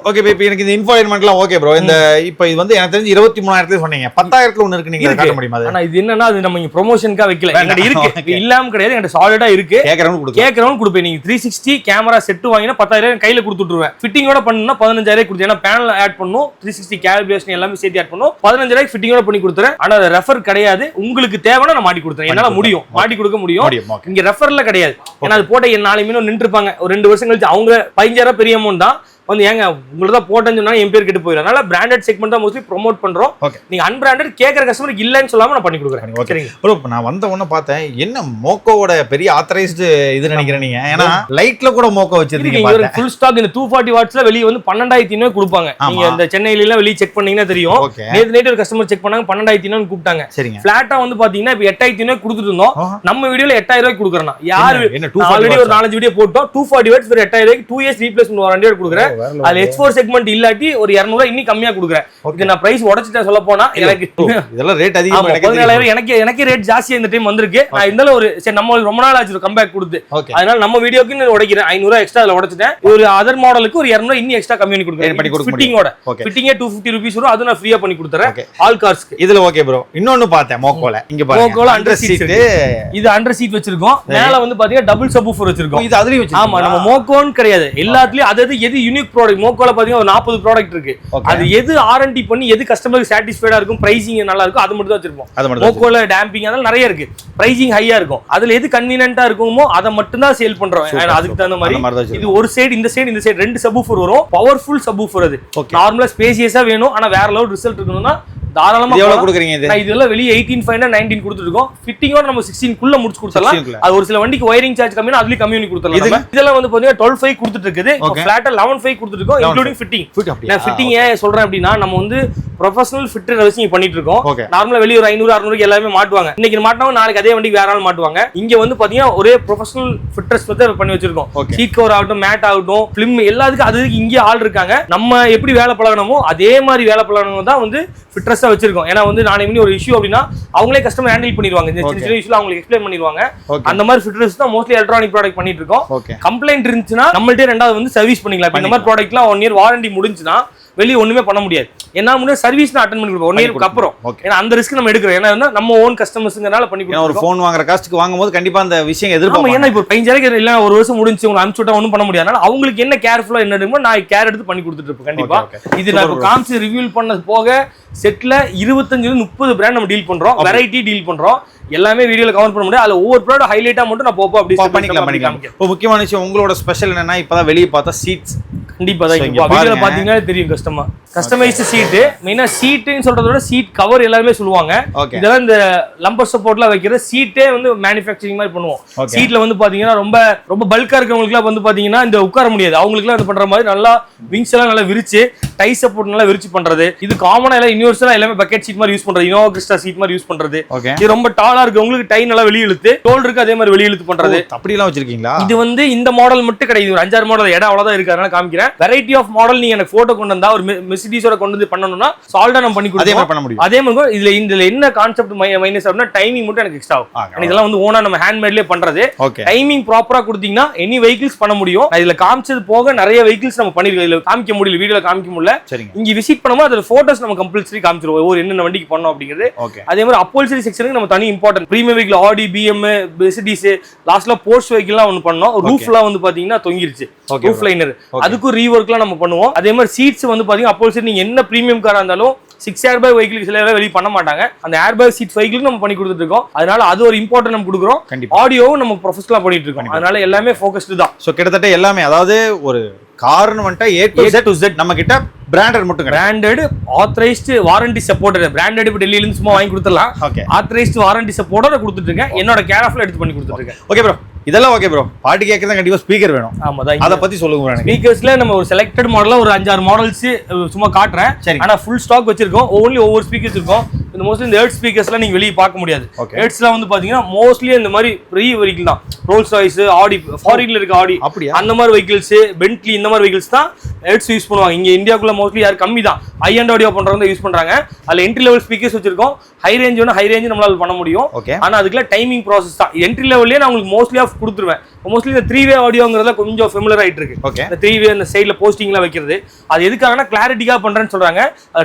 ஓகே இப்போ எனக்கு இந்த இன்ஃபார்மெண்ட்லாம் ஓகே ப்ரோ இந்த இப்போ இது வந்து எனக்கு தெரிஞ்சு இருபத்தி மூணாயிரத்துல சொன்னீங்க. பத்தாயிரத்துல ஒன்று இருக்கு நீங்க முடியுமா அது? ஆனா இது என்னன்னா அது நம்ம இங்க ப்ரொமோஷனுக்கா வைக்கல. எங்கிட்ட இருக்கு. இல்லாம கிடையாது. என்கிட்ட சாலிடா இருக்கு. கேட்கறவங்க கொடுக்கலாம். கேட்கறவங்க கொடுப்பேன். நீங்க த்ரீ சிக்ஸ்டி கேமரா செட் வாங்கினா பத்தாயிரம் கையில கொடுத்துட்டுருவேன். ஃபிட்டிங்கோட பண்ணா பதினஞ்சாயிரம் கொடுத்து ஏன்னா பேனல் ஆட் பண்ணும். த்ரீ சிக்ஸ்டி கேல்குலேஷன் எல்லாமே சேர்த்து ஆட் பண்ணும். பதினஞ்சாயிரம் ஃபிட்டிங்கோட பண்ணி கொடுத்துறேன். ஆனா அது ரெஃபர் கிடையாது. உங்களுக்கு தேவைன்னா நான் மாட்டி கொடுத்துறேன். என்னால முடியும். மாட்டி கொடுக்க முடியும். இங்க ரெஃபர்ல கிடையாது. ஏன்னா அது போட்ட என் நாலு மீனும் நின்று இருப்பாங்க ஒரு ரெண்டு வருஷம் கழிச்சு அவங்க பதினஞ்சாயிரம் பெரிய அமௌண்ட் தான். வந்து ஏங்க உங்களுக்கு தான் போட்டேன்னு சொன்னா என் பேர் கெட்டு போயிடும் அதனால பிராண்டட் செக்மெண்ட் தான் மோஸ்ட்லி ப்ரோமோட் பண்றோம். நீங்க அன்பிராண்டட் கேட்கற கஸ்டமருக்கு இல்லைன்னு சொல்லாம நான் பண்ணி கொடுக்குறேன். சரிங்க. ப்ரோ நான் வந்த உடனே பார்த்தேன் என்ன மோக்கோவோட பெரிய ஆத்தரைஸ்டு இது நினைக்கிறேன் நீங்க. ஏன்னா லைட்ல கூட மோக்கோ வச்சிருக்கீங்க ஃபுல் ஸ்டாக் இந்த டூ ஃபார்ட்டி வாட்ஸ்ல வெளியே வந்து பன்னெண்டாயிரத்தி ஐநூறு கொடுப்பாங்க. நீங்க இந்த சென்னையில எல்லாம் வெளியே செக் பண்ணீங்கன்னா தெரியும். நேத்து நைட் ஒரு கஸ்டமர் செக் பண்ணாங்க பன்னெண்டாயிரத்தி ஐநூறு கூப்பிட்டாங்க. சரிங்க. பிளாட்டா வந்து பாத்தீங்கன்னா இப்ப எட்டாயிரத்தி ஐநூறு கொடுத்துட்டு இருந்தோம். நம்ம வீடியோல எட்டாயிரம் ரூபாய்க்கு கொடுக்குறேன் யாரு? ஆல்ரெடி ஒரு நாலஞ்சு வீடியோ போட்டோம். டூ ஃபார்ட்டி வாட்ஸ் ஒரு எட்டாயிரம் ரூபாய்க்கு டூ இயர்ஸ் ரீப்ளேஸ்மெண்ட் வாரண்டியோட கொடுக்குறேன். அதுல எக்ஸ் ஃபோர் செக்மெண்ட் இல்லாட்டி ஒரு இரநூறுவா இன்னும் கம்மியா கொடுக்குறேன். இது நான் பிரைஸ் உடச்சிட்டேன் சொல்ல போனா எனக்கு இதெல்லாம் ரேட் அதிகமா. பதினேழாயிரம் எனக்கு எனக்கு ரேட் ஜாஸ்தியா இந்த டைம் வந்திருக்கு. நான் இருந்தாலும் ஒரு சரி நம்ம ரொம்ப நாள் ஆச்சு கம்பேக் கொடுத்து. அதனால நம்ம வீடியோக்கு உடைக்கிறேன். ஐநூறு எக்ஸ்ட்ரா அதுல உடைச்சிட்டேன். ஒரு அதர் மாடலுக்கு ஒரு இரநூறு இன்னும் எக்ஸ்ட்ரா கம்மி பண்ணி கொடுக்குறேன். கொடுக்க ஃபிட்டிங்கோட ஃபிட்டிங்கே டூ ஃபிஃப்டி ருபீஸ் வரும். அது நான் ஃப்ரீயா பண்ணி கொடுத்துறேன். ஆல் கார்ஸ்க்கு இதுல ஓகே ப்ரோ இன்னொன்னு பார்த்தேன் மோக்கோல இங்க பாருங்க. மோக்கோல அண்டர் சீட் இது அண்டர் சீட் வச்சிருக்கோம். மேல வந்து பாத்தீங்கன்னா டபுள் சப்வூஃபர் வச்சிருக்கோம். இது அதுலயும் ஆமா நம்ம மோக்கோன்னு கிடையாது. எல்லாத்துலயும் அதாவது எது யூனிக் ப்ராடக்ட் மோக்கோல பாத்தீங்கன்னா ஒரு நாற்பது ப்ராடக்ட் இருக்கு. அது எது ஆர்என்டி பண்ணி எது கஸ்டமருக்கு சாட்டிஸ்ஃபைடா இருக்கும் பிரைசிங் நல்லா இருக்கும் அது மட்டும் தான் வச்சிருப்போம். மோக்கோல டேம்பிங் அதெல்லாம் நிறைய இருக்கு. பிரைசிங் ஹையா இருக்கும். அதுல எது கன்வீனியன்ட்டா இருக்குமோ அதை மட்டும் தான் சேல் பண்றோம் அதுக்கு தகுந்த மாதிரி இது ஒரு சைடு இந்த சைடு இந்த சைடு ரெண்டு சப்வூஃபர் வரும். பவர்ஃபுல் சப்வூஃபர் அது. நார்மலா ஸ்பேசியஸா வேணும். ஆனா வேற லெவல் ரிசல்ட் இருக்கணும்னா தாராளமா எவ்வளவு போலாம். கொடுக்குறீங்க இது? இதெல்லாம் வெளியே எயிட்டீன் ஃபைவ் நைன்டீன் கொடுத்துருக்கோம் ஃபிட்டிங்கோட நம்ம சிக்ஸ்டீன் குள்ள முடிச்சு கொடுத்துடலாம் 16 குள்ள. அது ஒரு சில வண்டிக்கு ஒயரிங் சார்ஜ் கம்மியா அதுலயும் கம்மி கொடுத்துடலாம். இதெல்லாம் வந்து பாத்தீங்கன்னா டுவெல் ஃபைவ் கொடுத்துட்டு இருக்குது. ஃபிளாட்டா லெவன் ஃபைவ் கொடுத்துருக்கோம் 11 இன்க்ளூடிங் ஃபிட்டிங்? நான் ஃபிட்டிங் ஏன் சொல்றேன் அப்படின்னா நம்ம வந்து ப்ரொஃபஷனல் ஃபிட்டர் வச்சு இங்க பண்ணிட்டு இருக்கோம் நார்மலா வெளிய ஒரு ஐநூறு அறுநூறுக்கு எல்லாமே மாட்டுவாங்க. இன்னைக்கு மாட்டவங்க நாளைக்கு அதே வண்டிக்கு வேற ஆள் மாட்டுவாங்க. இங்க வந்து பாத்தீங்கன்னா ஒரே ப்ரொஃபஷனல் ஃபிட்டர்ஸ் வந்து பண்ணி வச்சிருக்கோம். சீட் கவர் ஆகட்டும் மேட் ஆகட்டும் ஃபிலிம் எல்லாத்துக்கும் அது இதுக்கு இங்கே ஆள் இருக்காங்க. நம்ம எப்படி வேலை பழகணுமோ அதே மாதிரி வேலை பழகணும் தான் வந்து ஃபிட்ரஸா வச்சிருக்கோம். ஏன்னா வந்து நாளைக்கு ஒரு இஷ்யூ அப்படின்னா அவங்களே கஸ்டமர் ஹேண்டில் பண்ணிடுவாங்க. இந்த சின்ன. சின்ன இஷ்யூல அவங்களுக்கு எக்ஸ்பிளைன் பண்ணிடுவாங்க. அந்த மாதிரி ஃபிட்ரஸ் தான் மோஸ்ட்லி எலக்ட்ரானிக் ப்ராடக்ட் பண்ணிட்டு இருக்கோம். கம்ப்ளைண்ட் இருந்துச்சுன்னா நம்மள்ட்டே ரெண்டாவது வந்து சர்வீஸ் பண்ணிக்கலாம். இந்த மாதிரி ப்ராடக்ட்லாம் ஒன் இயர் வாரண்டி முடிஞ்சுன்னா வெளியே ஒண்ணுமே பண்ண முடியாது. என்ன முடியும் சர்வீஸ் நான் அட்டன் பண்ணி கொடுப்போம் ஒன் பண்ணி இயருக்கு அப்புறம். ஏன்னா அந்த ரிஸ்க் நம்ம எடுக்கிறோம். ஏன்னா நம்ம ஓன் கஸ்டமர்ஸ்ங்கனால பண்ணி ஏன்னா ஒரு ஃபோன் வாங்குற காஸ்ட்டுக்கு வாங்கும்போது கண்டிப்பா அந்த விஷயம் ஆமா எதிர்பார்ப்பாங்க ஏன்னா இப்போ பதினஞ்சாயிரம் இல்ல ஒரு வருஷம் முடிஞ்சு உங்களை அனுப்பிச்சு விட்டா ஒன்றும் பண்ண முடியாது. அதனால அவங்களுக்கு என்ன கேர்ஃபுல்லா என்ன நான் கேர் எடுத்து பண்ணி கொடுத்துட்டு இருப்பேன். கண்டிப்பா. இது நான் இப்போ. காமிச்சு ரிவ்யூல் பண்ணது போக செட்ல இருபத்தஞ்சு முப்பது பிராண்ட் நம்ம டீல் பண்றோம். வெரைட்டி டீல் பண்றோம். எல்லாமே வீடியோல கவர் பண்ண முடியாது. அதுல ஒவ்வொரு ப்ராடக்ட் ஹைலைட்டா மட்டும் நான் போப்போ அப்படி பண்ணிக்கலாம் பண்ணிக்கலாம். இப்போ முக்கியமான விஷயம் உங்களோட ஸ்பெஷல் என்னன்னா இப்பதான் வெளியே பார்த்தா சீட்ஸ் கண்டிப்பா தான். பாத்தீங்கன்னா தெரியும் கஸ்டமா கஸ்டமைஸ்டு சீட்டு மெயினா சீட்டுன்னு சொல்றத விட சீட் கவர் எல்லாருமே சொல்லுவாங்க. இதெல்லாம் இந்த லம்பர் சப்போர்ட்ல வைக்கிற சீட்டே வந்து மேனுஃபேக்சரிங் மாதிரி பண்ணுவோம். சீட்ல வந்து பாத்தீங்கன்னா ரொம்ப ரொம்ப பல்கா வந்து பாத்தீங்கன்னா இந்த உட்கார முடியாது. அவங்களுக்குலாம் இது பண்ற மாதிரி நல்லா விங்ஸ் எல்லாம் நல்லா விரிச்சு டை சப்போர்ட் நல்லா விரிச்சு பண்றது. இது காமனா எல்லாம் யூனிவர்சலா எல்லாமே பக்கெட் சீட் மாதிரி யூஸ் பண்றது. இனோவா கிறிஸ்டா சீட் மாதிரி யூஸ் பண்றது. ஓகே இது ரொம்ப டாலா இருக்கவங்களுக்கு டை நல்லா வெளிய இழுத்து ஷோல்டருக்கு அதே மாதிரி வெளிய இழுத்து பண்றது. அப்படிலாம் வச்சிருக்கீங்களா? இது வந்து இந்த மாடல் மட்டும் கிடையாது. ஒரு அஞ்சாறு மாடல் இடம் அவ்வளவுதான் இருக்கு. அதனால காமிக்கிறேன். வெரைட்டி ஆஃப் மாடல் நீங்க எனக்கு போட்டோ கொண்டு வந்தா ஒரு மெசிடிஸோட கொண்டு வந்து பண்ணணும்னா சால்டா நம்ம பண்ணி மாதிரி பண்ண முடியும். அதே மாதிரி இதுல இதுல என்ன கான்செப்ட் மைனஸ் அப்படின்னா டைமிங் மட்டும் எனக்கு எக்ஸ்ட்ரா ஆகும். இதெல்லாம் வந்து ஓனா நம்ம ஹேண்ட்மேட்லயே பண்றது. டைமிங் ப்ராப்பரா கொடுத்தீங்கன்னா எனி வெஹிக்கிள்ஸ் பண்ண முடியும். இதுல காமிச்சது போக நிறைய வெஹிக்கிள்ஸ் நம்ம பண்ணிருக்கோம். இதுல காமிக்க முடியல வீடியோல காமிக்க முடியல. சரிங்க. இங்க விசிட் பண்ணும்போது அதுல போட்டோஸ் நம்ம கம்பல்சரி காமிச்சிருவோம். ஒரு என்னென்ன வண்டிக்கு பண்ணோம் அப்படிங்கிறது. அதே மாதிரி அப்போல்சரி செக்ஷனுக்கு நம்ம தனி important premium vehicle Audi B Mercedes லாஸ்ட்ல போர்ட்ஸ் வெஹிக்கிள்லாம் ஒன்று பண்ணோம். ரூஃப்லாம் வந்து பாத்தீங்கன்னா தொங்கிருச்சு. Roof liner. அதுக்கும் ரீஒர்க்லாம் நம்ம பண்ணுவோம். அதே மாதிரி சீட்ஸ் வந்து பாத்தீங்கன்னா அப்போல்சரி நீங்க என்ன ப்ரீமியம் காரா இருந்தாலும் சிக்ஸ் ஏர் பேக் வெஹிக்கிள் சில வெளியே பண்ண மாட்டாங்க. அந்த ஏர் பேக் சீட் வெஹிக்கிளுக்கு நம்ம பண்ணி கொடுத்துட்டு இருக்கோம். அதனால அது ஒரு இம்பார்ட்டன்ட் நம்ம கொடுக்குறோம். ஆடியோவும் நம்ம ப்ரொஃபஷனலா பண்ணிட்டு இருக்கோம். அதனால எல்லாமே ஃபோக்கஸ்டு தான். ஸோ கிட்டத்தட்ட எல்லாமே அதாவது ஒரு கார்னு வந்துட்டா ஏ டு Z. நம்ம கிட்ட பிராண்டட் மட்டும் branded authorised warranty supported branded இப்போ டெல்லியில இருந்து சும்மா வாங்கி கொடுத்துடலாம். ஓகே ஆத்தரைஸ்டு வாரண்டி சப்போர்ட்டோட கொடுத்துட்டு இருக்கேன் என்னோட கேர் ஆஃப்ல எடுத்து பண்ணி கொடுத்துட்டு ஓகே ப்ரோ இதெல்லாம் ஓகே ப்ரோ பாட்டு கேட்கறதா கண்டிப்பா ஸ்பீக்கர் வேணும். ஆமா தான் அதை பத்தி சொல்லுங்க ஸ்பீக்கர்ஸ்ல நம்ம ஒரு செலக்டட் மாடலா ஒரு அஞ்சாறு மாடல்ஸ் சும்மா காட்டுறேன். சரி. ஆனா ஃபுல் ஸ்டாக் வச்சிருக்கோம். ஒன்லி ஒவ்வொரு ஸ்பீக்கர்ஸ் இருக்கும். இந்த மோஸ்ட்லி இந்த ஹெர்ட் ஸ்பீக்கர்ஸ்லாம் நீங்க வெளியே பார்க்க முடியாது. Okay. ஹெர்ட்ஸ்லாம் வந்து பாத்தீங்கன்னா மோஸ்ட்லி இந்த மாதிரி பெரிய வெஹிக்கிள் தான். ரோல்ஸ் ராய்ஸ் ஆடி ஃபாரின்ல இருக்க ஆடி அப்படியா? அந்த மாதிரி வெஹிக்கிள்ஸ் பென்ட்லி இந்த மாதிரி வெஹிக்கிள்ஸ் தான் ஹெட்ஸ் யூஸ் பண்ணுவாங்க. இங்க இந்தியாக்குள்ள மோஸ்ட்லி யார் கம்மி தான் ஹை அண்ட் ஆடியோ பண்றவங்க யூஸ் பண்றாங்க. அதுல என்ட்ரி லெவல் ஸ்பீக்கர்ஸ் வச்சிருக்கோம். ஹை ரேஞ்ச் வேணும் ஹை ரேஞ்ச் நம்மளால பண்ண முடியும். ஓகே ஆனா அதுக்குள்ள டைமிங் ப்ராசஸ் தான். என்ட்ரி லெவல்லே நான் உங்களுக்கு மோஸ்ட்லி ஆஃப் கொடுத்துருவேன். மோஸ்ட்லி இந்த த்ரீ வே ஆடியோங்கிறத கொஞ்சம் ஃபெமிலர் ஆயிட்டு இருக்கு. ஓகே இந்த த்ரீ வே அந்த சைடில் போஸ்டிங்லாம் வைக்கிறது. அது எதுக்காகனா கிளாரிட்டிக்காக பண்றேன்னு சொல்றாங்க.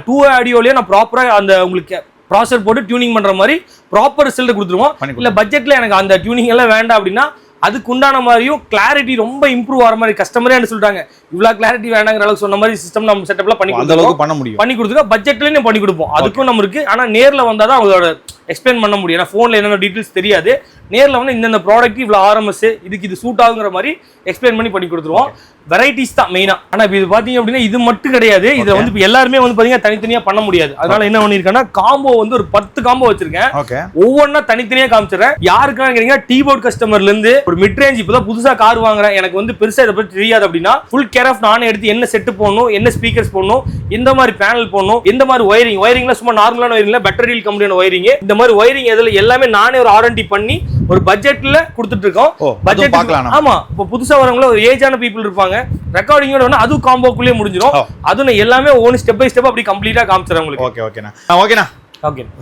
டூ வே ஆடியோலயே நான் ப்ராப்பரா அந்த உங்களுக்கு ப்ராசர் போட்டு டியூனிங் பண்ற மாதிரி ப்ராப்பர் ரிசல்ட் கொடுத்துருவோம். இல்ல பட்ஜெட்ல எனக்கு அந்த டியூனிங் எல்லாம் வேண்டாம் அப்படின்னா அதுக்கு உண்டான மாதிரியும் கிளாரிட்டி ரொம்ப இம்ப்ரூவ் ஆகிற மாதிரி கஸ்டமரே என்ன சொல்லிட்டாங்க இவ்வளவு கிளாரிட்டி வேண்டாங்கிற அளவுக்கு சொன்ன மாதிரி சிஸ்டம் நம்ம செட்டப்லாம் பண்ணி அந்த அளவுக்கு பண்ண முடியும். பண்ணி கொடுத்துருக்கோம் பட்ஜெட்லயும் நம்ம பண்ணி கொடுப்போம். அதுக்கும் நம்ம இருக்கு. ஆனா நேர்ல வந்தா தான் அவங்களோட எக்ஸ்பிளைன் பண்ண முடியும். ஏன்னா ஃபோன்ல என்னென்ன டீட்டெயில்ஸ் தெரியாது. நேர்ல வந்து இந்தந்த ப்ராடக்ட் இவ்வளோ ஆர்எம்எஸ் இதுக்கு இது சூட் ஆகுங்கிற மாதிரி எக்ஸ்பிளைன் பண்ணி பண்ணி கொடுத்துருவோம். வெரைட்டிஸ் தான் மெயினா ஆனா இப்போ இது பாத்தீங்க அப்படின்னா இது மட்டும் கிடையாது. இதுல வந்து இப்போ எல்லாருமே வந்து பாத்தீங்கன்னா தனித்தனியா பண்ண முடியாது. அதனால என்ன பண்ணிருக்கேன்னா காம்போ வந்து ஒரு பத்து காம்போ வச்சிருக்கேன். ஓகே ஒவ்வொன்றா தனித்தனியா காமிச்சிடுறேன். யாருக்கான கேட்டீங்கன்னா டீ போர்ட் கஸ்டமர்ல இருந்து ஒரு மிட் ரேஞ்ச் இப்பதான் புதுசா கார் வாங்குறேன். எனக்கு வந்து பெருசா இதை பத்தி தெரியாது அப்படின்னா ஃபுல் கேர் ஆஃப் நானே எடுத்து என்ன செட்டு போடணும் என்ன ஸ்பீக்கர்ஸ் போடணும் எந்த மாதிரி பேனல் போடணும் எந்த மாதிரி ஒயரிங் ஒயரிங்ல சும்மா நார்மலான ஒயரிங்ல பெட்டர் டீல் கம்பெனியான ஒயரிங் இந்த மாதிரி ஒயரிங் எதுல எல்லாமே நானே ஒரு ஆர்என்டி பண்ணி ஒரு பட்ஜெட்ல கொடுத்துட்டு இருக்கோம். பட்ஜெட். ஆமா இப்போ புதுசா வரவங்கள ஒரு ஏஜான பீப்புள் இருப்பாங்க. ரெக்கார்டிங்கோட வேணா அதுவும் காம்போக்குள்ளே முடிஞ்சிடும். அதுவும் எல்லாமே ஒன்று ஸ்டெப் பை ஸ்டெப் அப்படி கம்ப்ளீட்டா காமிச்சிடறேன் உங்களுக்கு. ஓகே ஓகேண்ணா ஓகேண்ணா ஓகே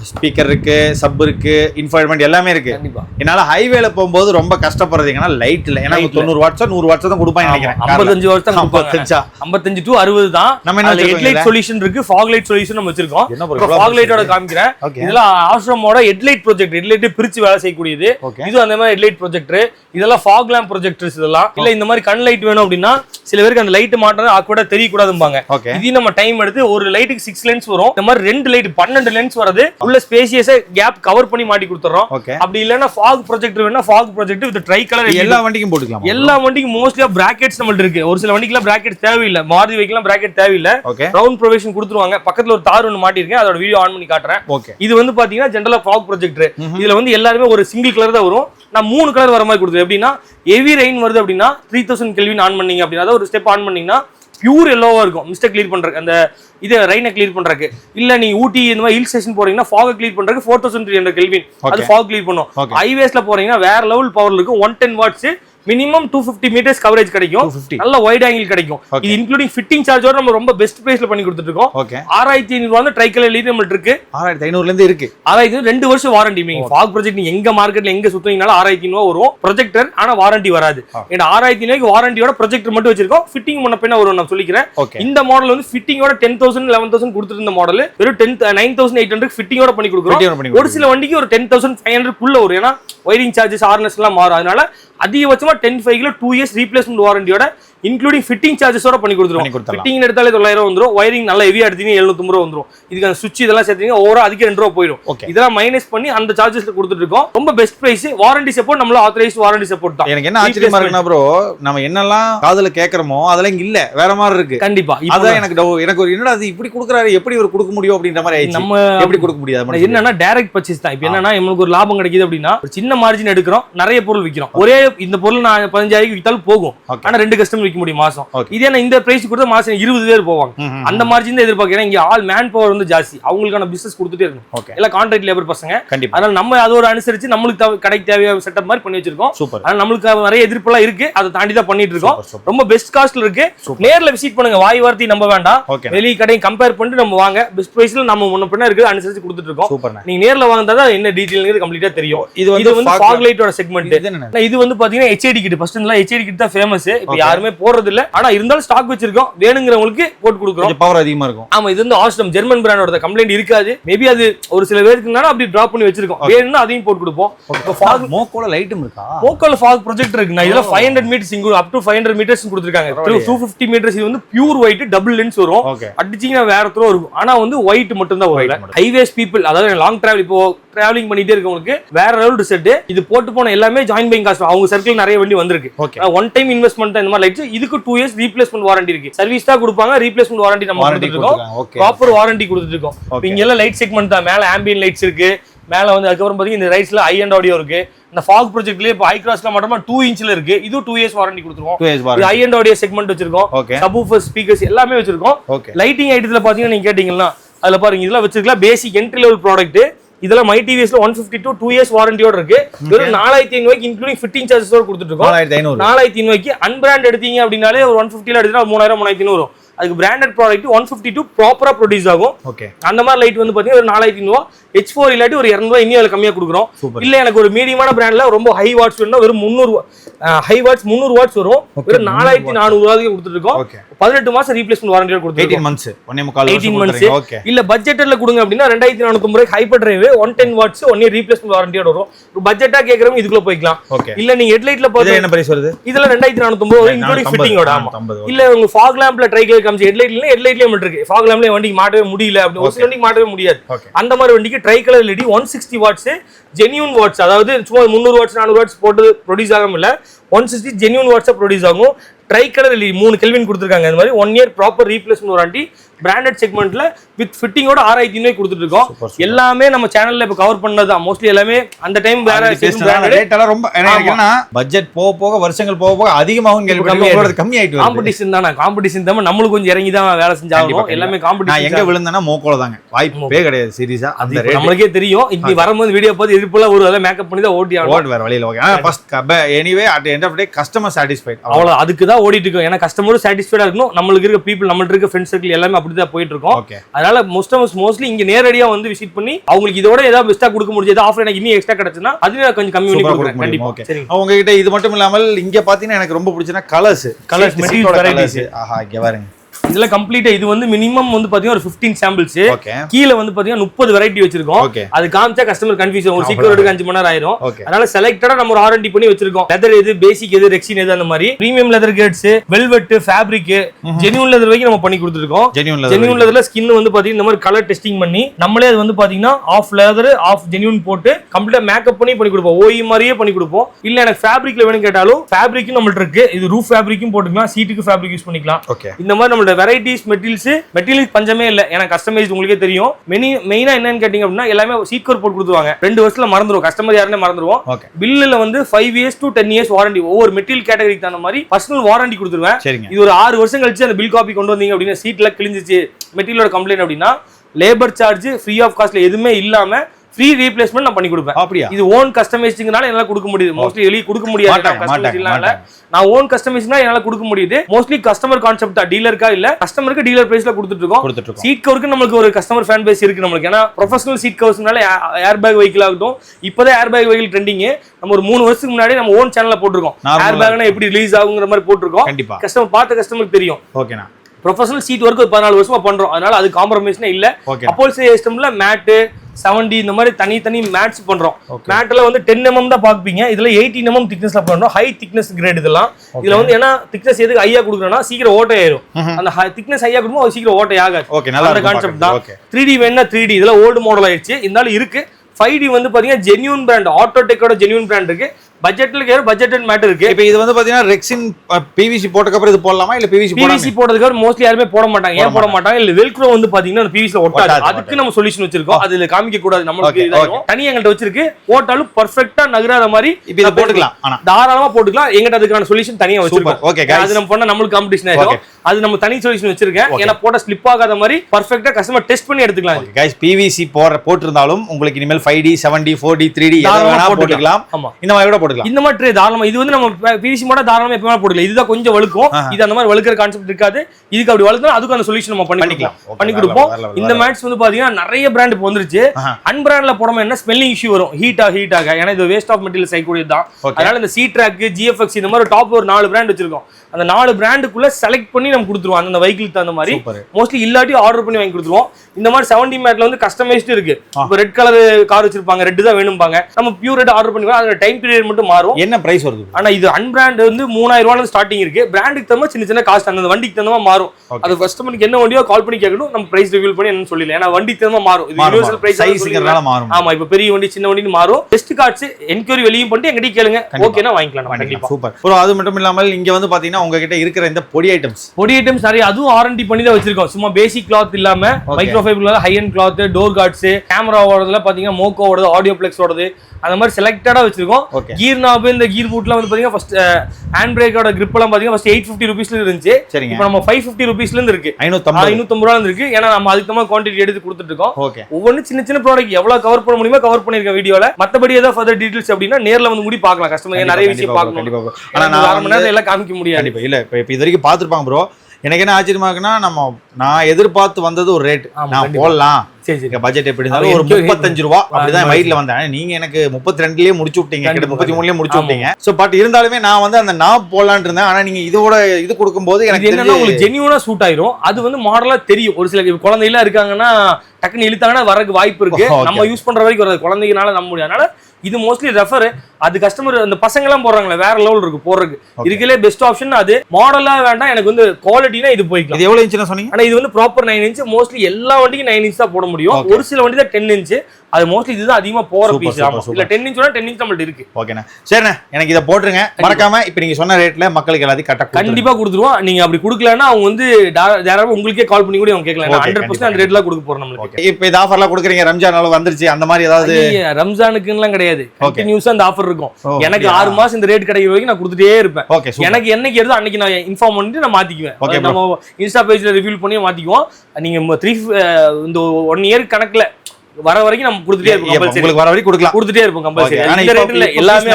ஸ்பீக்கர் இருக்கு சப் இருக்கு இன்ஃபார்மெண்ட் எல்லாமே இருக்கு. என்னால ஹைவேல போகும்போது ரொம்ப கஷ்டப்படுறதுங்கன்னா லைட் இல்ல ஏன்னா. தொண்ணூறு வாட்ஸா நூறு வாட்ஸா தான் கொடுப்பாங்க நினைக்கிறேன். ஐம்பத்தஞ்சு வருஷம் ஐம்பத்தஞ்சா? ஐம்பத்தஞ்சு டு அறுபது தான். நம்ம என்ன ஹெட்லைட்? சொல்யூஷன் இருக்கு ஃபாக் லைட் சொல்யூஷன் நம்ம வச்சிருக்கோம். ஃபாக் லைட்டோட காமிக்கிறேன். இதெல்லாம் ஆசிரமோட ஹெட்லைட் ப்ரொஜெக்ட் ஹெட்லைட் பிரிச்சு வேலை செய்யக்கூடியது. இது அந்த மாதிரி ஹெட்லைட் ப்ரொஜெக்டர் இதெல்லாம் ஃபாக் லேம்ப் ப்ரொஜெக்டர்ஸ் இதெல்லாம். இல்ல இந்த மாதிரி கண் லைட் வேணும் அப்படின்னா சில பேருக்கு அந்த லைட் மாட்டுறது கூட தெரியக்கூடாதும்பாங்க. ஓகே இது நம்ம டைம் எடுத்து ஒரு லைட்டுக்கு சிக்ஸ் லென்ஸ் வரும். இந்த மாதிரி ரெண்டு லைட் பன்னெண்டு லென்ஸ் வருது உள்ள ஸ்பேசியஸா கேப் கவர் பண்ணி மாட்டி கொடுத்துறோம். அப்படி இல்லைன்னா ஃபாக் ப்ரொஜெக்டர் வேணா fog projector with tri colour எல்லா வண்டிக்கும் போட்டுக்கலாம்? எல்லா வண்டிக்கும் மோஸ்ட்லியா பிராக்கெட்ஸ் நம்மள்ட்ட இருக்கு. ஒரு சில வண்டிக்குலாம் பிராக்கெட் தேவையில்லை. மாருதி வைக்கலாம் பிராக்கெட் தேவையில்லை. ரவுண்ட் ப்ரொவிஷன் கொடுத்துருவாங்க. பக்கத்துல ஒரு தார் ஒன்று மாட்டிருக்கேன் அதோட வீடியோ ஆன் பண்ணி காட்டுறேன். இது வந்து பாத்தீங்கன்னா ஜென்ரலா ஃபாக் ப்ரொஜெக்டர் இதுல வந்து எல்லாருமே ஒரு சிங்கிள் கலர் தான் வரும். நான் மூணு கலர் வர மாதிரி கொடுத்துருவேன். எப்படின்னா ஹெவி ரெயின் வருது அப்படின்னா த்ரீ தௌசண்ட் கெல்வின் ஆன் பண்ணீங்க அப்படின்னா ஒரு ஸ்டெப் ஆன் பண்ணீங்கன்னா பியூர் எல்லோவா இருக்கும். மிஸ்டேக் கிளியர் பண்றதுக்கு அந்த இதை ரெயினை கிளியர் பண்றதுக்கு. இல்ல நீங்க ஊட்டி இந்த மாதிரி ஹில் ஸ்டேஷன் போறீங்கன்னா ஃபாக கிளியர் பண்றதுக்கு four thousand three hundred kelvin அது. ஃபாக் கிளியர் பண்ணும். ஹைவேஸ்ல போறீங்கன்னா வேற லெவல் பவர்ல இருக்கும். One ten watts minimum two fifty metres coverage கிடைக்கும். 250 நல்ல வைட் ஆங்கிள் கிடைக்கும். இது இன்க்ளூடிங் ஃபிட்டிங் சார்ஜோட நம்ம ரொம்ப பெஸ்ட் பிரைஸ்ல பண்ணி கொடுத்துட்டு இருக்கோம் ஆறாயிரத்தி ஐநூறு வந்து ட்ரைக்கல் எல்இடி நம்மள்ட்ட இருக்கு. ஆறாயிரத்தி ஐநூறுல இருந்து இருக்கு. ஆறாயிரத்தி ரெண்டு வருஷம் வாரண்டி நீங்க ஃபாக் ப்ராஜெக்ட் நீங்க எங்க மார்க்கெட்ல எங்க சுத்துவீங்கனாலும் ஆறாயிரத்தி ஐநூறு வரும். ப்ரொஜெக்டர் ஆனா வாரண்டி வராது. ஏன்னா ஆறாயிரத்தி ஐநூறு வாரண்டியோட ப்ரொஜெக்டர் மட்டும் வச்சிருக்கோம். ஃபிட்டிங் பண்ண பின்ன வரும் நான் சொல்லிக்கிறேன். இந்த மாடல் வந்து ஃபிட்டிங்கோட டென் தௌசண்ட் லெவன் தௌசண்ட் கொடுத்துட்டு இருந்த மாடல் வெறும் ten nine thousand eight hundred ஃபிட்டிங்கோட பண்ணி கொடுக்குறோம். ஒரு சில வண்டிக்கு ஒரு டென் தௌசண்ட் ஃபைவ் ஹண்ட்ரட் குள்ள வரும் ஏன்னா ஒயரிங் சார்ஜஸ் ஆர்னஸ் எல்லாம் மாறும். அதனால அதிகபட்சமா டென் ஃபைவ்ல டூ இயர்ஸ் ரீப்ளேஸ்மெண்ட் வாரண்டியோட இன்க்ளூடிங் ஃபிட்டிங் சார்ஜஸோட பண்ணி கொடுத்துருவோம். ஃபிட்டிங் எடுத்தாலே தொள்ளாயிரம் வந்துரும். ஒயரிங் நல்லா ஹெவியா எடுத்தீங்க எழுநூத்தம்பது ரூபா வந்துரும். இதுக்கு அந்த சுவிட்ச் இதெல்லாம் சேர்த்தீங்க ஓவரா அதுக்கு ரெண்டு ரூபா போயிடும். இதெல்லாம் மைனஸ் பண்ணி அந்த சார்ஜஸ்ல கொடுத்துட்டு இருக்கோம். ரொம்ப பெஸ்ட் பிரைஸ் வாரண்டி சப்போர்ட் நம்மள ஆத்தரைஸ் வாரண்டி சப்போர்ட் தான். எனக்கு என்ன ஆச்சரியமா இருக்குன்னா ப்ரோ நம்ம என்னெல்லாம் காதுல கேக்குறோமோ அதெல்லாம் இல்ல வேற மாதிரி இருக்கு. கண்டிப்பா. அதான் எனக்கு doubt. எனக்கு ஒரு என்னடா அது இப்படி கொடுக்குறாரு? எப்படி இவர் கொடுக்க முடியும் அப்படின்ற மாதிரி நம்ம எப்படி கொடுக்க முடியாது என்னன்னா டைரக்ட் பர்ச்சேஸ் தான். இப்போ என்னன்னா நம்மளுக்கு ஒரு லாபம் கிடைக்குது அப்படின்னா ஒரு சின்ன மார்ஜின் எடுக்கிறோம் நிறைய பொருள் விற்கிறோம் ஒரே இந்த பொருள் நான் பதினஞ்சாயிரம் வித்தாலும் போகும். ஆனா ரெண்டு கஸ்டமர் விற்க முடியும் மாசம். இதே நான் இந்த பிரைஸ் கொடுத்தா மாசம் இருபது பேர் போவாங்க. அந்த மார்ஜின் தான் எதிர்பார்க்கிறேன். இங்க ஆல் மேன் பவர் வந்து ஜாஸ்தி. அவங்களுக்கான பிசினஸ் கொடுத்துட்டே இருக்கணும். ஓகே எல்லாம் கான்ட்ராக்ட் லேபர் பசங்க. கண்டிப்பா. அதனால நம்ம அது ஒரு அனுசரிச்சு நம்மளுக்கு கடைக்கு தேவையான செட்டப் மாதிரி பண்ணி வச்சிருக்கோம். சூப்பர். அதனால நம்மளுக்கு நிறைய எதிர்ப்பெல்லாம் இருக்கு. அதை தாண்டி தான் பண்ணிட்டு இருக்கோம். ரொம்ப பெஸ்ட் காஸ்ட்ல இருக்கு. நேர்ல விசிட் பண்ணுங்க. வாய் வார்த்தை நம்ப வேண்டாம். வெளிய கடையும் கம்பேர் பண்ணிட்டு நம்ம வாங்க. பெஸ்ட் பிரைஸ்ல நம்ம முன்ன பின்ன இருக்குது அனுசரிச்சு கொடுத்துட்டு இருக்கோம். நீங்க நேர்ல வாங்கினா என்ன டீடைல்ங்கிறது கம்ப்ளீட்டா தெரியும். இது வந்து ஃபாக் லைட்டோட செக்மெண்ட் இது வந்து பாத்தீங்கன்னா HID kit first HID kit தான் ஃபேமஸ் இப்போ. யாருமே போடுறது இல்ல ஆனா இருந்தாலும் ஸ்டாக் வச்சிருக்கோம். வேணுங்கிறவங்களுக்கு போட்டு கொடுக்குறோம். பவர் அதிகமா இருக்கும். ஆமா இது வந்து ஆஸ்டம் ஜெர்மன் பிராண்டோட கம்ப்ளைண்ட் இருக்காது. மேபி அது ஒரு சில பேருக்கு இருந்தாலும் அப்படி டிராப் பண்ணி வச்சிருக்கோம். வேணும்னா அதையும் போட்டு கொடுப்போம். மோக்கோல லைட்டும் இருக்கா? லோக்கல் ஃபாக் ப்ரொஜெக்ட் இருக்குண்ணா இதுல ஃபைவ் ஹண்ட்ரட் மீட்டர்ஸ் இங்க up to five hundred metres கொடுத்துருக்காங்க. டூ ஃபிஃப்டி மீட்டர்ஸ் இது வந்து பியூர் ஒயிட் டபுள் லென்ஸ் வரும். அடிச்சீங்கன்னா வேற த்ரோ இருக்கும் ஆனா வந்து ஒயிட் மட்டும். தான். ஹைவேஸ் பீப்புள் அதாவது லாங் டிராவல் இப்போ டிராவலிங் பண்ணிட்டே இருக்கவங்களுக்கு வேற லெவல் ரிசல்ட் இது போட்டு போன எல்லாமே ஜாயின் பைங் காஸ்ட் அவங்க சர்க்கிள் நிறைய வண்டி வந்திருக்கு. ஒன் டைம் இன்வெஸ்ட்மெண்ட் இந்த மாதிரி லைட்ஸ் இதுக்கு டூ இயர்ஸ் ரீப்ளேஸ்மெண்ட் வாரண்டி இருக்கு. சர்வீஸ் தான் கொடுப்பாங்க ரீப்ளேஸ்மெண்ட் வாரண்டி நம்ம வாரண்டி கொடுத்துட்டு இருக்கோம். ப்ராப்பர் வாரண்டி கொடுத்துட்டு இருக்கோம். இங்க எல்லாம் லைட் செக்மெண்ட் தான். மேல ஆம்பியன் லைட்ஸ் இருக்கு. மேல வந்து அதுக்கப்புறம் பாத்தீங்கன்னா இந்த ரைட்ஸ்ல ஐ அண்ட் ஆடியோ இருக்கு. இந்த ஃபாக் ப்ராஜெக்ட்லயே இப்போ ஐ கிராஸ்ல மட்டுமா டூ இன்ச்ல இருக்கு. இது டூ இயர்ஸ் வாரண்டி கொடுத்துருவோம் ஐ அண்ட் ஆடியோ செக்மெண்ட் வச்சிருக்கோம். சபூஃபர் ஸ்பீக்கர்ஸ் எல்லாமே வச்சிருக்கோம். லைட்டிங் ஐட்டத்துல பாத்தீங்கன்னா நீங்க கேட்டீங்கன்னா அதுல பாருங்க இதெல்லாம் வச்சிருக்கலாம். பேசிக் என்ட்ரி லெவல் ப்ராடக்ட் இதெல்லாம் my டிவிஎஸ்ல one fifty two two years வாரண்டியோட இருக்கு. வெறும் நாலாயிரத்தி ஐநூறுக்கு இன்க்ளூடிங் ஃபிட்டிங் சார்ஜஸோட கொடுத்துட்டு இருக்கோம் நாலாயிரத்தி ஐநூறு. ஐநூறுக்கு அன்பிராண்ட் எடுத்தீங்க அப்படின்னாலே ஒரு ஒன் ஃபிஃப்டில எடுத்தா மூணாயிரம் மூணாயிரத்தி ஐநூறு. அதுக்கு branded product one fifty two ப்ராப்பரா ப்ரொடியூஸ் ஆகும். ஓகே அந்த மாதிரி லைட் வந்து பாத்தீங்கன்னா ஒரு நாலாயிரத்தி ஐநூறுவா. ஹெச் ஃபோர் இல்லாட்டி ஒரு இரநூறுவா இன்னும் அதில் கம்மியா கொடுக்குறோம். இல்ல எனக்கு ஒரு மீடியமான பிராண்ட்ல ரொம்ப ஹை வாட்ஸ் வேணும்னா வெறும் முந்நூறு ஹை வாட்ஸ் முந்நூறு வாட்ஸ் வரும். வெறும் நாலாயிரத்தி நானூறு இருக்கோம் ஓகே பதினெட்டு மாசம் ரீப்ளேஸ்மெண்ட் வாரண்டியோட கொடுத்துருக்கோம். எயிட்டீன் மந்த்ஸ் ஒன்னே முக்கால் 18 months. வருஷம் ஓகே இல்ல பட்ஜெட்ல கொடுங்க அப்படின்னா ரெண்டாயிரத்தி நானூத்தி ரூபாய்க்கு hyper drive one ten watts one year replacement வாரண்டியோட வரும். ஒரு பட்ஜெட்டா கேக்குறவங்க இதுக்குள்ள போய்க்கலாம். இல்ல நீங்க ஹெட்லைட்ல இது போது என்ன பிரைஸ் வருது? இதுல ரெண்டாயிரத்தி நானூத்தி ஒன்பது இன்க்ளூடிங் ஃபிட்டிங்கோட ஆமா. ஐம்பது இல்ல உங்க ஃபாக் லேம்ப்ல ட்ரை கலர் காமிச்சு ஹெட்லைட் இல்ல ஹெட்லைட்லயே மட்டும் இருக்கு. ஃபாக் லேம்ப்ல வண்டிக்கு மாட்டவே முடியல அப்படி. ஒரு சில வண்டிக்கு மாட்டவே முடியாது. அந்த மாதிரி வண்டிக்கு tri colour LED one sixty watts genuine watts அதாவது சும்மா முந்நூறு வாட்ஸ் நானூறு வாட்ஸ் போட்டு ப்ரொடியூஸ் ஆகாம இல்லை. ஒன் சிக்ஸ்டி ஜென்யூன் வாட்ஸாக ப்ரொடியூஸ் ஆகும். ட்ரை கலர் எல்இடி மூணு கெல்வின் கொடுத்துருக்காங்க. இந்த மாதிரி one year proper replacement warranty branded செக்மெண்ட்ல with ஃபிட்டிங்கோட ஆறாயிரத்தி ஐநூறு கொடுத்துட்டு இருக்கோம். எல்லாமே நம்ம சேனல்ல இப்ப கவர் பண்ணதான் மோஸ்ட்லி எல்லாமே அந்த டைம் வேற ரேட் எல்லாம் ரொம்ப பட்ஜெட் போக போக வருஷங்கள் போக போக அதிகமாகும் கேள்வி கம்மி ஆயிட்டு காம்படிஷன் தானே. காம்படிஷன் தான் நம்மளுக்கு கொஞ்சம் இறங்கி தான் வேலை கண்டிப்பா. எல்லாமே காம்படிஷன் எங்க விழுந்தேன்னா மோக்கோல தாங்க. வாய்ப்பே கிடையாது சீரியஸா அந்த நம்மளுக்கே தெரியும். இப்படி வரும்போது வீடியோ பார்த்து எதிர்ப்புலாம் ஒரு அதெல்லாம் மேக்கப் பண்ணி தான் ஓட்டி ஓட் வேற வழியில okay first anyway at end of day customer satisfied அவ்வளவு அதுக்கு தான் ஓடிட்டு இருக்கோம். ஏன்னா கஸ்டமரும் சாட்டிஸ்ஃபைடா இருக்கணும். நம்மளுக்கு இருக்க பீப்புள் நம்மள்ட்ட இருக்க ஃப்ரெண்ட் சர்க்கிள் எல்லாமே அப்படிதான் போயிட்டு இருக்கோம் அதனால ஆஃப் மோஸ்ட்லி இங்க நேரடியா வந்து விசிட் பண்ணி அவங்களுக்கு இதோட ஏதாவது பெஸ்ட்டா கொடுக்க முடிஞ்சது ஆஃபர் எனக்கு இன்னும் எக்ஸ்ட்ரா கிடைச்சுன்னா நான் கொஞ்சம் கம்மி பண்ணி கொடுக்குறேன். கண்டிப்பா. சரிங்க. உங்ககிட்ட இது மட்டும் இல்லாமல் இங்க பாத்தீங்கன்னா எனக்கு ரொம்ப பிடிச்சனா கலர்ஸ் material varieties. ஆஹா இங்க பாருங்க. இதுல கம்ப்ளீட்டா இது வந்து மினிமம் வந்து பாத்தீங்கன்னா ஒரு 15 சாம்பிள்ஸ் கீழே வந்து பாத்தீங்கன்னா முப்பது வெரைட்டி வச்சிருக்கோம். அது காமிச்சா கஸ்டமர் கன்ஃபியூஸ் ஒரு சீக்கிரம் அஞ்சு மணி நேரம் ஆயிரும். அதனால செலக்டடா நம்ம ஒரு ஆர்என்டி பண்ணி வச்சிருக்கோம். லெதர் எது பேசிக் எது ரெக்ஸின் எது அந்த மாதிரி. பிரீமியம் லெதர் கேட்ஸ் வெல்வெட் ஃபேப்ரிக் ஜெனியூன் லெதர் வரைக்கும் நம்ம பண்ணி கொடுத்துருக்கோம். ஜெனியூன் லெதர்ல ஸ்கின் வந்து பாத்தீங்கன்னா இந்த மாதிரி கலர் டெஸ்டிங் பண்ணி நம்மளே அது வந்து பாத்தீங்கன்னா ஆஃப் லெதர் ஆஃப் ஜெனியூன் போட்டு கம்ப்ளீட்டா மேக்கப் பண்ணி பண்ணி கொடுப்போம். ஓஇ மாதிரியே பண்ணி கொடுப்போம். இல்ல எனக்கு ஃபேப்ரிக்ல வேணும் கேட்டாலும் ஃபேப்ரிக்கும் நம்மள்ட்ட இருக்கு. இது ரூஃப் ஃபேப்ரிக்கும் போட்டுக்கலாம். சீட்டுக்கு ஃபேப்ரிக் யூஸ் பண்ணிக்கலாம். இந்த மாதிரி வெரைட்டிஸ் மெட்டீரியல்ஸ் மெட்டீரியல் பஞ்சமே இல்ல. ஏன்னா கஸ்டமைஸ் உங்களுக்கே தெரியும். மெனி மெயினா என்னன்னு கேட்டீங்க அப்படின்னா எல்லாமே சீட் கோர் போட்டு கொடுத்துருவாங்க. ரெண்டு வருஷத்துல மறந்துடும் கஸ்டமர் யாருன்னே மறந்துடுவோம் பில்லுல வந்து five years to ten years warranty ஒவ்வொரு மெட்டீரியல் கேட்டகரிக்கு தகுந்த மாதிரி பர்சனல் வாரண்டி கொடுத்துருவேன். இது ஒரு ஆறு வருஷம் கழிச்சு அந்த பில் காப்பி கொண்டு வந்தீங்க அப்படின்னா சீட்ல கிழிஞ்சிச்சு. மெட்டீரியலோட கம்ப்ளைண்ட் அப்படின்னா லேபர் சார்ஜ் ஃப்ரீ ஆஃப் காஸ்ட்ல எதுவுமே இல்லாம ஃப்ரீ ரீப்ளேஸ்மெண்ட் நான் பண்ணி கொடுப்பேன். அப்படியா? இது ஓன் கஸ்டமைசிங்னால என்னால கொடுக்க முடியுது. மோஸ்ட்லி வெளியே கொடுக்க முடியாது. நான் ஓன் கஸ்டமைசிங்னா என்னால கொடுக்க முடியுது. மோஸ்ட்லி கஸ்டமர் கான்செப்ட் தான். டீலருக்கா இல்ல கஸ்டமருக்கு டீலர் பிரைஸ்ல கொடுத்துட்டு இருக்கோம். சீட் கவருக்கு நம்மளுக்கு ஒரு கஸ்டமர் ஃபேன் பேஸ் இருக்கு நம்மளுக்கு. ஏன்னா ப்ரொஃபஷனல் சீட் கவர்ஸ்னால ஏர் பேக் வெஹிக்கிள் ஆகட்டும் இப்போதான் ஏர் பேக் வெஹிக்கிள் ட்ரெண்டிங் நம்ம ஒரு மூணு வருஷத்துக்கு முன்னாடி நம்ம ஓன் சேனல்ல போட்டிருக்கோம். ஏர் பேக்னா எப்படி ரிலீஸ் ஆகுங்கிற மாதிரி போட்டிருக்கோம். கண்டிப்பா. கஸ்டமர் பார்த்த கஸ்டமருக்கு தெரியும். ஓகேண்ணா ப்ரொஃபஷனல் சீட் ஒர்க் ஒரு பதினாலு வருஷமா பண்றோம். அதனால அது காம்ப்ரமைஸ்னே இல்ல. ஓகே அப்போல்சி சிஸ்டம்ல மேட்டு செவன்டி இந்த மாதிரி தனி தனி மேட்ஸ் பண்றோம். மேட்ல வந்து டென் எம்எம் தான் பாப்பீங்க இதுல எயிட்டீன் எம்எம் திக்னஸ்ல பண்றோம். ஹை திக்னஸ் கிரேட் இதெல்லாம். இதுல வந்து ஏன்னா திக்னஸ் எதுக்கு ஹையா கொடுக்குறோம்னா சீக்கிரம் ஓட்டை ஆயிரும் அந்த திக்னஸ் ஹையா கொடுக்கும் அது சீக்கிரம் ஓட்டை ஆகாது. அந்த கான்செப்ட் தான். த்ரீ டி வேணா த்ரீ டி இதெல்லாம் ஓல்டு மாடல் ஆயிடுச்சு. இருந்தாலும் இருக்கு. ஃபைவ் டி வந்து பாத்தீங்கன்னா ஜென்யூன் பிராண்ட் ஆட்டோடெக்கோட ஜென்யூன் பிராண்ட் இருக்கு. பட்ஜெட்ல பட்ஜெட் மேட் இருக்கு. இப்போ இது வந்து பாத்தீங்கன்னா ரெக்ஸின் பிவிசி போட்டக்கப்புறம் இது போடலாமா? இல்ல பிவிசி பிவிசி போடுறதுக்கு மோஸ்ட்லி யாருமே போட மாட்டாங்க. ஏன் போட மாட்டாங்க. இல்ல வெல்க்ரோ வந்து பாத்தீங்கன்னா பிவிசி ஒட்டாது. அதுக்கு நம்ம சொல்யூஷன் வச்சிருக்கோம். அதுல காமிக்க கூடாது. நம்மளுக்கு. தனி எங்கள்ட்ட வச்சிருக்கு. போட்டாலும் பர்ஃபெக்ட்டா நகராத மாதிரி இப்போ இதை போட்டுக்கலாம். தாராளமா போட்டுக்கலாம். எங்கிட்ட அதுக்கான சொல்யூஷன் தனியா வச்சிருக்கோம். ஓகே அது நம்ம பண்ண நம்மளுக்கு காம்படிஷன் ஆயிடும் அது நம்ம தனி சொல்யூஷன் வச்சிருக்கேன். ஏன்னா போட்ட ஸ்லிப் ஆகாத மாதிரி பர்ஃபெக்ட்டா கஸ்டமர் டெஸ்ட் பண்ணி எடுத்துக்கலாம். கைஸ் பிவிசி போற போட்டிருந்தாலும் உங்களுக்கு இனிமேல் five D seven D four D three D போட்டுக்கலாம். இந்த மாதிரி கூட போட்டுக்கலாம். இந்த மாதிரி tray தாராளமா இது வந்து நம்ம பிவிசி மட்டும் தாராளமா எப்பவுமே போடலாம் இதுதான் கொஞ்சம் வழுக்கும். இது அந்த மாதிரி வழுக்கிற கான்செப்ட் இருக்காது. இதுக்கு அப்படி வழுக்கினா அதுக்கான சொல்யூஷன் நம்ம பண்ணி பண்ணிக்கலாம். பண்ணி கொடுப்போம். இந்த மேட்ச் வந்து பாத்தீங்கன்னா நிறைய பிராண்ட் இப்போ வந்துருச்சு. அன்பிராண்ட்ல போடாம என்ன ஸ்மெல்லிங் இஷ்யூ வரும்? ஹீட்டா ஹீட் ஆக. ஏன்னா இது வேஸ்ட் ஆஃப் மெட்டீரியல் செய்யக்கூடியது தான். அதனால இந்த சி ட்ராக் ஜிஎஃப்எக்ஸ் இந்த மாதிரி டாப் ஒரு நாலு பிராண்ட் வச்சிருக்கோம். அந்த நாலு பிராண்டுக்குள்ள செலக்ட் பண்ணி நம்ம கொடுத்துருவோம். அந்த வெஹிக்கிள் தகுந்த மாதிரி. மோஸ்ட்லி இல்லாட்டி ஆர்டர் பண்ணி வாங்கி கொடுத்துருவோம். இந்த மாதிரி செவன்டி மேட்ல வந்து கஸ்டமைஸ்டு இருக்கு. இப்போ ரெட் கலர் கார் வச்சிருப்பாங்க ரெட் தான் வேணும்பாங்க. நம்ம பியூர் ரெட் ஆர்டர் பண்ணி அதோட டைம் பீரியட் மட்டும் மாறும். என்ன பிரைஸ் வருது? ஆனா இது அன்பிராண்ட் வந்து மூணாயிரம் ரூபாய் ஸ்டார்டிங் இருக்கு. பிராண்டுக்கு தகுந்த சின்ன சின்ன காஸ்ட் அந்த வண்டிக்கு தகுந்த மாதிரி மாறும். அது கஸ்டமருக்கு என்ன வண்டியோ கால் பண்ணி கேட்கணும். நம்ம பிரைஸ் ரிவீல் பண்ணி என்னன்னு சொல்லல ஏன்னா வண்டிக்கு தகுந்த மாதிரி மாறும். இது யூனிவர்சல். பிரைஸ் மாறும். ஆமா இப்ப பெரிய வண்டி சின்ன வண்டின்னு மாறும். டெஸ்ட் கார்ட்ஸ் என்கொயரி வெளியும் பண்ணிட்டு எங்கிட்ட கேளுங்க. ஓகேனா வாங்கிக்கலாம் சூப்பர். ப்ரோ அது மட்டும் இல்லாமல் இங்க வந்து பாத்தீங்கன்னா உங்ககிட்ட இருக்கிற இந்த பொடி ஐட்டம்ஸ் பொடி ஐட்டம்ஸ் நிறைய அதுவும் ஆர்என்டி பண்ணி தான் வச்சிருக்கோம். சும்மா பேசிக் கிளாத் இல்லாம. Micro ஃபைபர்ல high end cloth door guards கேமராவோடதுல பாத்தீங்கன்னா மோக்கோவோடது ஆடியோ பிளெக்ஸோடது அந்த மாதிரி செலக்டடா வச்சிருக்கோம். கீர் நாபு இந்த கீர் பூட்லாம் வந்து பாத்தீங்கன்னா ஃபர்ஸ்ட் ஹேண்ட் பிரேக்கோட grip எல்லாம் பாத்தீங்கன்னா ஃபர்ஸ்ட் எயிட் ஃபிஃப்டி ருபீஸ்ல இருந்துச்சு. சரிங்க. இப்போ நம்ம ஃபைவ் ஃபிஃப்டி ருபீஸ்ல இருந்து இருக்கு. ஐநூத்தம்பது. ஐநூத்தம்பது ரூபா இருக்கு. ஏன்னா நம்ம அதுக்கு குவான்டிட்டி எடுத்து கொடுத்துட்டு இருக்கோம். ஓகே ஒவ்வொன்றும் சின்ன சின்ன ப்ராடக்ட் எவ்வளவு கவர் பண்ண முடியுமோ கவர் பண்ணிருக்கேன் வீடியோல. மத்தபடி ஏதாவது ஃபர்தர் டீடைல்ஸ் அப்படின்னா நேர்ல வந்து முடி பார்க்கலாம். கஸ்டமர் நிறைய விஷயம் பார்க்கணும். ஆனா நான் மணி நேரத்துல எல்லாம் காமிக்க முடியாது. கண்டிப்பா இல்ல இப்ப இப்ப இது வரைக்கும் பாத்துருப்பாங்க ப்ரோ எனக்கு என்ன ஆச்சரியமா இருக்குன்னா நம்ம நான் எதிர்பார்த்து வந்தது ஒரு ரேட் நான். போடலாம். சரி சரி. பட்ஜெட் எப்படி இருந்தாலும் ஒரு முப்பத்தஞ்சு ரூபா அப்படிதான் மைட்ல வந்தேன். நீங்க எனக்கு முப்பத்தி ரெண்டுலயே முடிச்சு விட்டீங்க முப்பத்தி மூணுலயே முடிச்சு. விட்டீங்க. சோ பட் இருந்தாலுமே நான் வந்து அந்த நான் போடலான்னு இருந்தேன். ஆனா நீங்க இதோட இது கொடுக்கும்போது எனக்கு என்னன்னா உங்களுக்கு ஜென்யூனா சூட் ஆயிரும். அது வந்து மாடலா தெரியும். ஒரு சில குழந்தை எல்லாம் இருக்காங்கன்னா டக்குன்னு இழுத்தாங்கன்னா வரக்கு வாய்ப்பு இருக்கு. (laughs) நம்ம யூஸ் பண்ற வரைக்கும் வராது. குழந்தைங்கனால நம்ப முடியாது. அதனால இது மோஸ்ட்லி ரெஃபர் அது கஸ்டமர் அந்த பசங்க எல்லாம் போடுறாங்களே வேற லெவல் இருக்கு Okay. இதுக்கே பெஸ்ட் ஆப்ஷன் அது மாடலா வேண்டாம் எனக்கு வந்து குவாலிட்டினா இது போய்க்கலாம். இது எவ்வளவு இன்ச்சுன்னு சொன்னீங்க? ஆனா இது வந்து ப்ராப்பர் நைன் இன்ச் மோஸ்ட்லி எல்லா வண்டிக்கும் நைன் இன்ச் தான் போட முடியும். ஒரு சில வண்டி தான் டென் இன்ச் அது மோஸ்ட்லி இதுதான் அதிகமா போற பீஸ். இல்ல டென் இன்ச் டென் இன்ச் நம்மள்ட்ட இருக்கு. ஓகேண்ணா சரிண்ணே எனக்கு இதை போட்டுருங்க. மறக்காம இப்ப நீங்க சொன்ன ரேட்ல மக்களுக்கு எல்லாத்தையும் கரெக்டா கண்டிப்பா கொடுத்துருவோம். நீங்க அப்படி கொடுக்கலன்னா அவங்க வந்து தாராளமா உங்களுக்கே கால் பண்ணி கூட அவங்க கேட்கலாம். ஹண்ட்ரட் பர்சன்ட் அந்த ரேட்ல கொடுக்க போறோம் நம்மளுக்கு. ஓகே இப்போ இந்த ஆஃபர்லாம் கொடுக்குறீங்க ரம்ஜான் அளவு வந்துருச்சு அந்த மாதிரி ஏதாவது ரம்ஜானுக்குலாம் கிடையாது. கண்டினியூஸா அந்த ஆஃபர் இருக்கும். எனக்கு? ஆறு மாசம் இந்த ரேட் கிடைக்கிற வரைக்கும் நான் கொடுத்துட்டே இருப்பேன். எனக்கு என்னைக்கு எதுவும் அன்னைக்கு நான் இன்ஃபார்ம் பண்ணிட்டு நான் மாத்திக்குவேன். நம்ம இன்ஸ்டா பேஜ்ல ரிவ்யூ பண்ணி மாத்திக்குவோம். நீங்க த்ரீ இந்த ஒன் இயர் கணக்குல வர வரைக்கும் நம்ம கொடுத்துட்டே இருப்போம் உங்களுக்கு வர வரைக்கும் கொடுக்கலாம். கொடுத்துட்டே இருப்போம் கம்பல்சரி எல்லாமே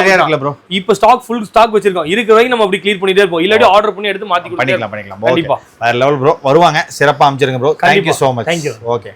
இப்ப ஸ்டாக் ஃபுல் ஸ்டாக் வச்சிருக்கோம். இருக்கிற வரைக்கும் நம்ம அப்படி கிளியர் பண்ணிட்டே இருப்போம். இல்லாட்டி ஆர்டர் பண்ணி எடுத்து மாத்தி பண்ணிக்கலாம் பண்ணிக்கலாம். கண்டிப்பா. வேற லெவல் ப்ரோ வருவாங்க. சிறப்பா அமைச்சிருங்க bro thank you. So much you. Okay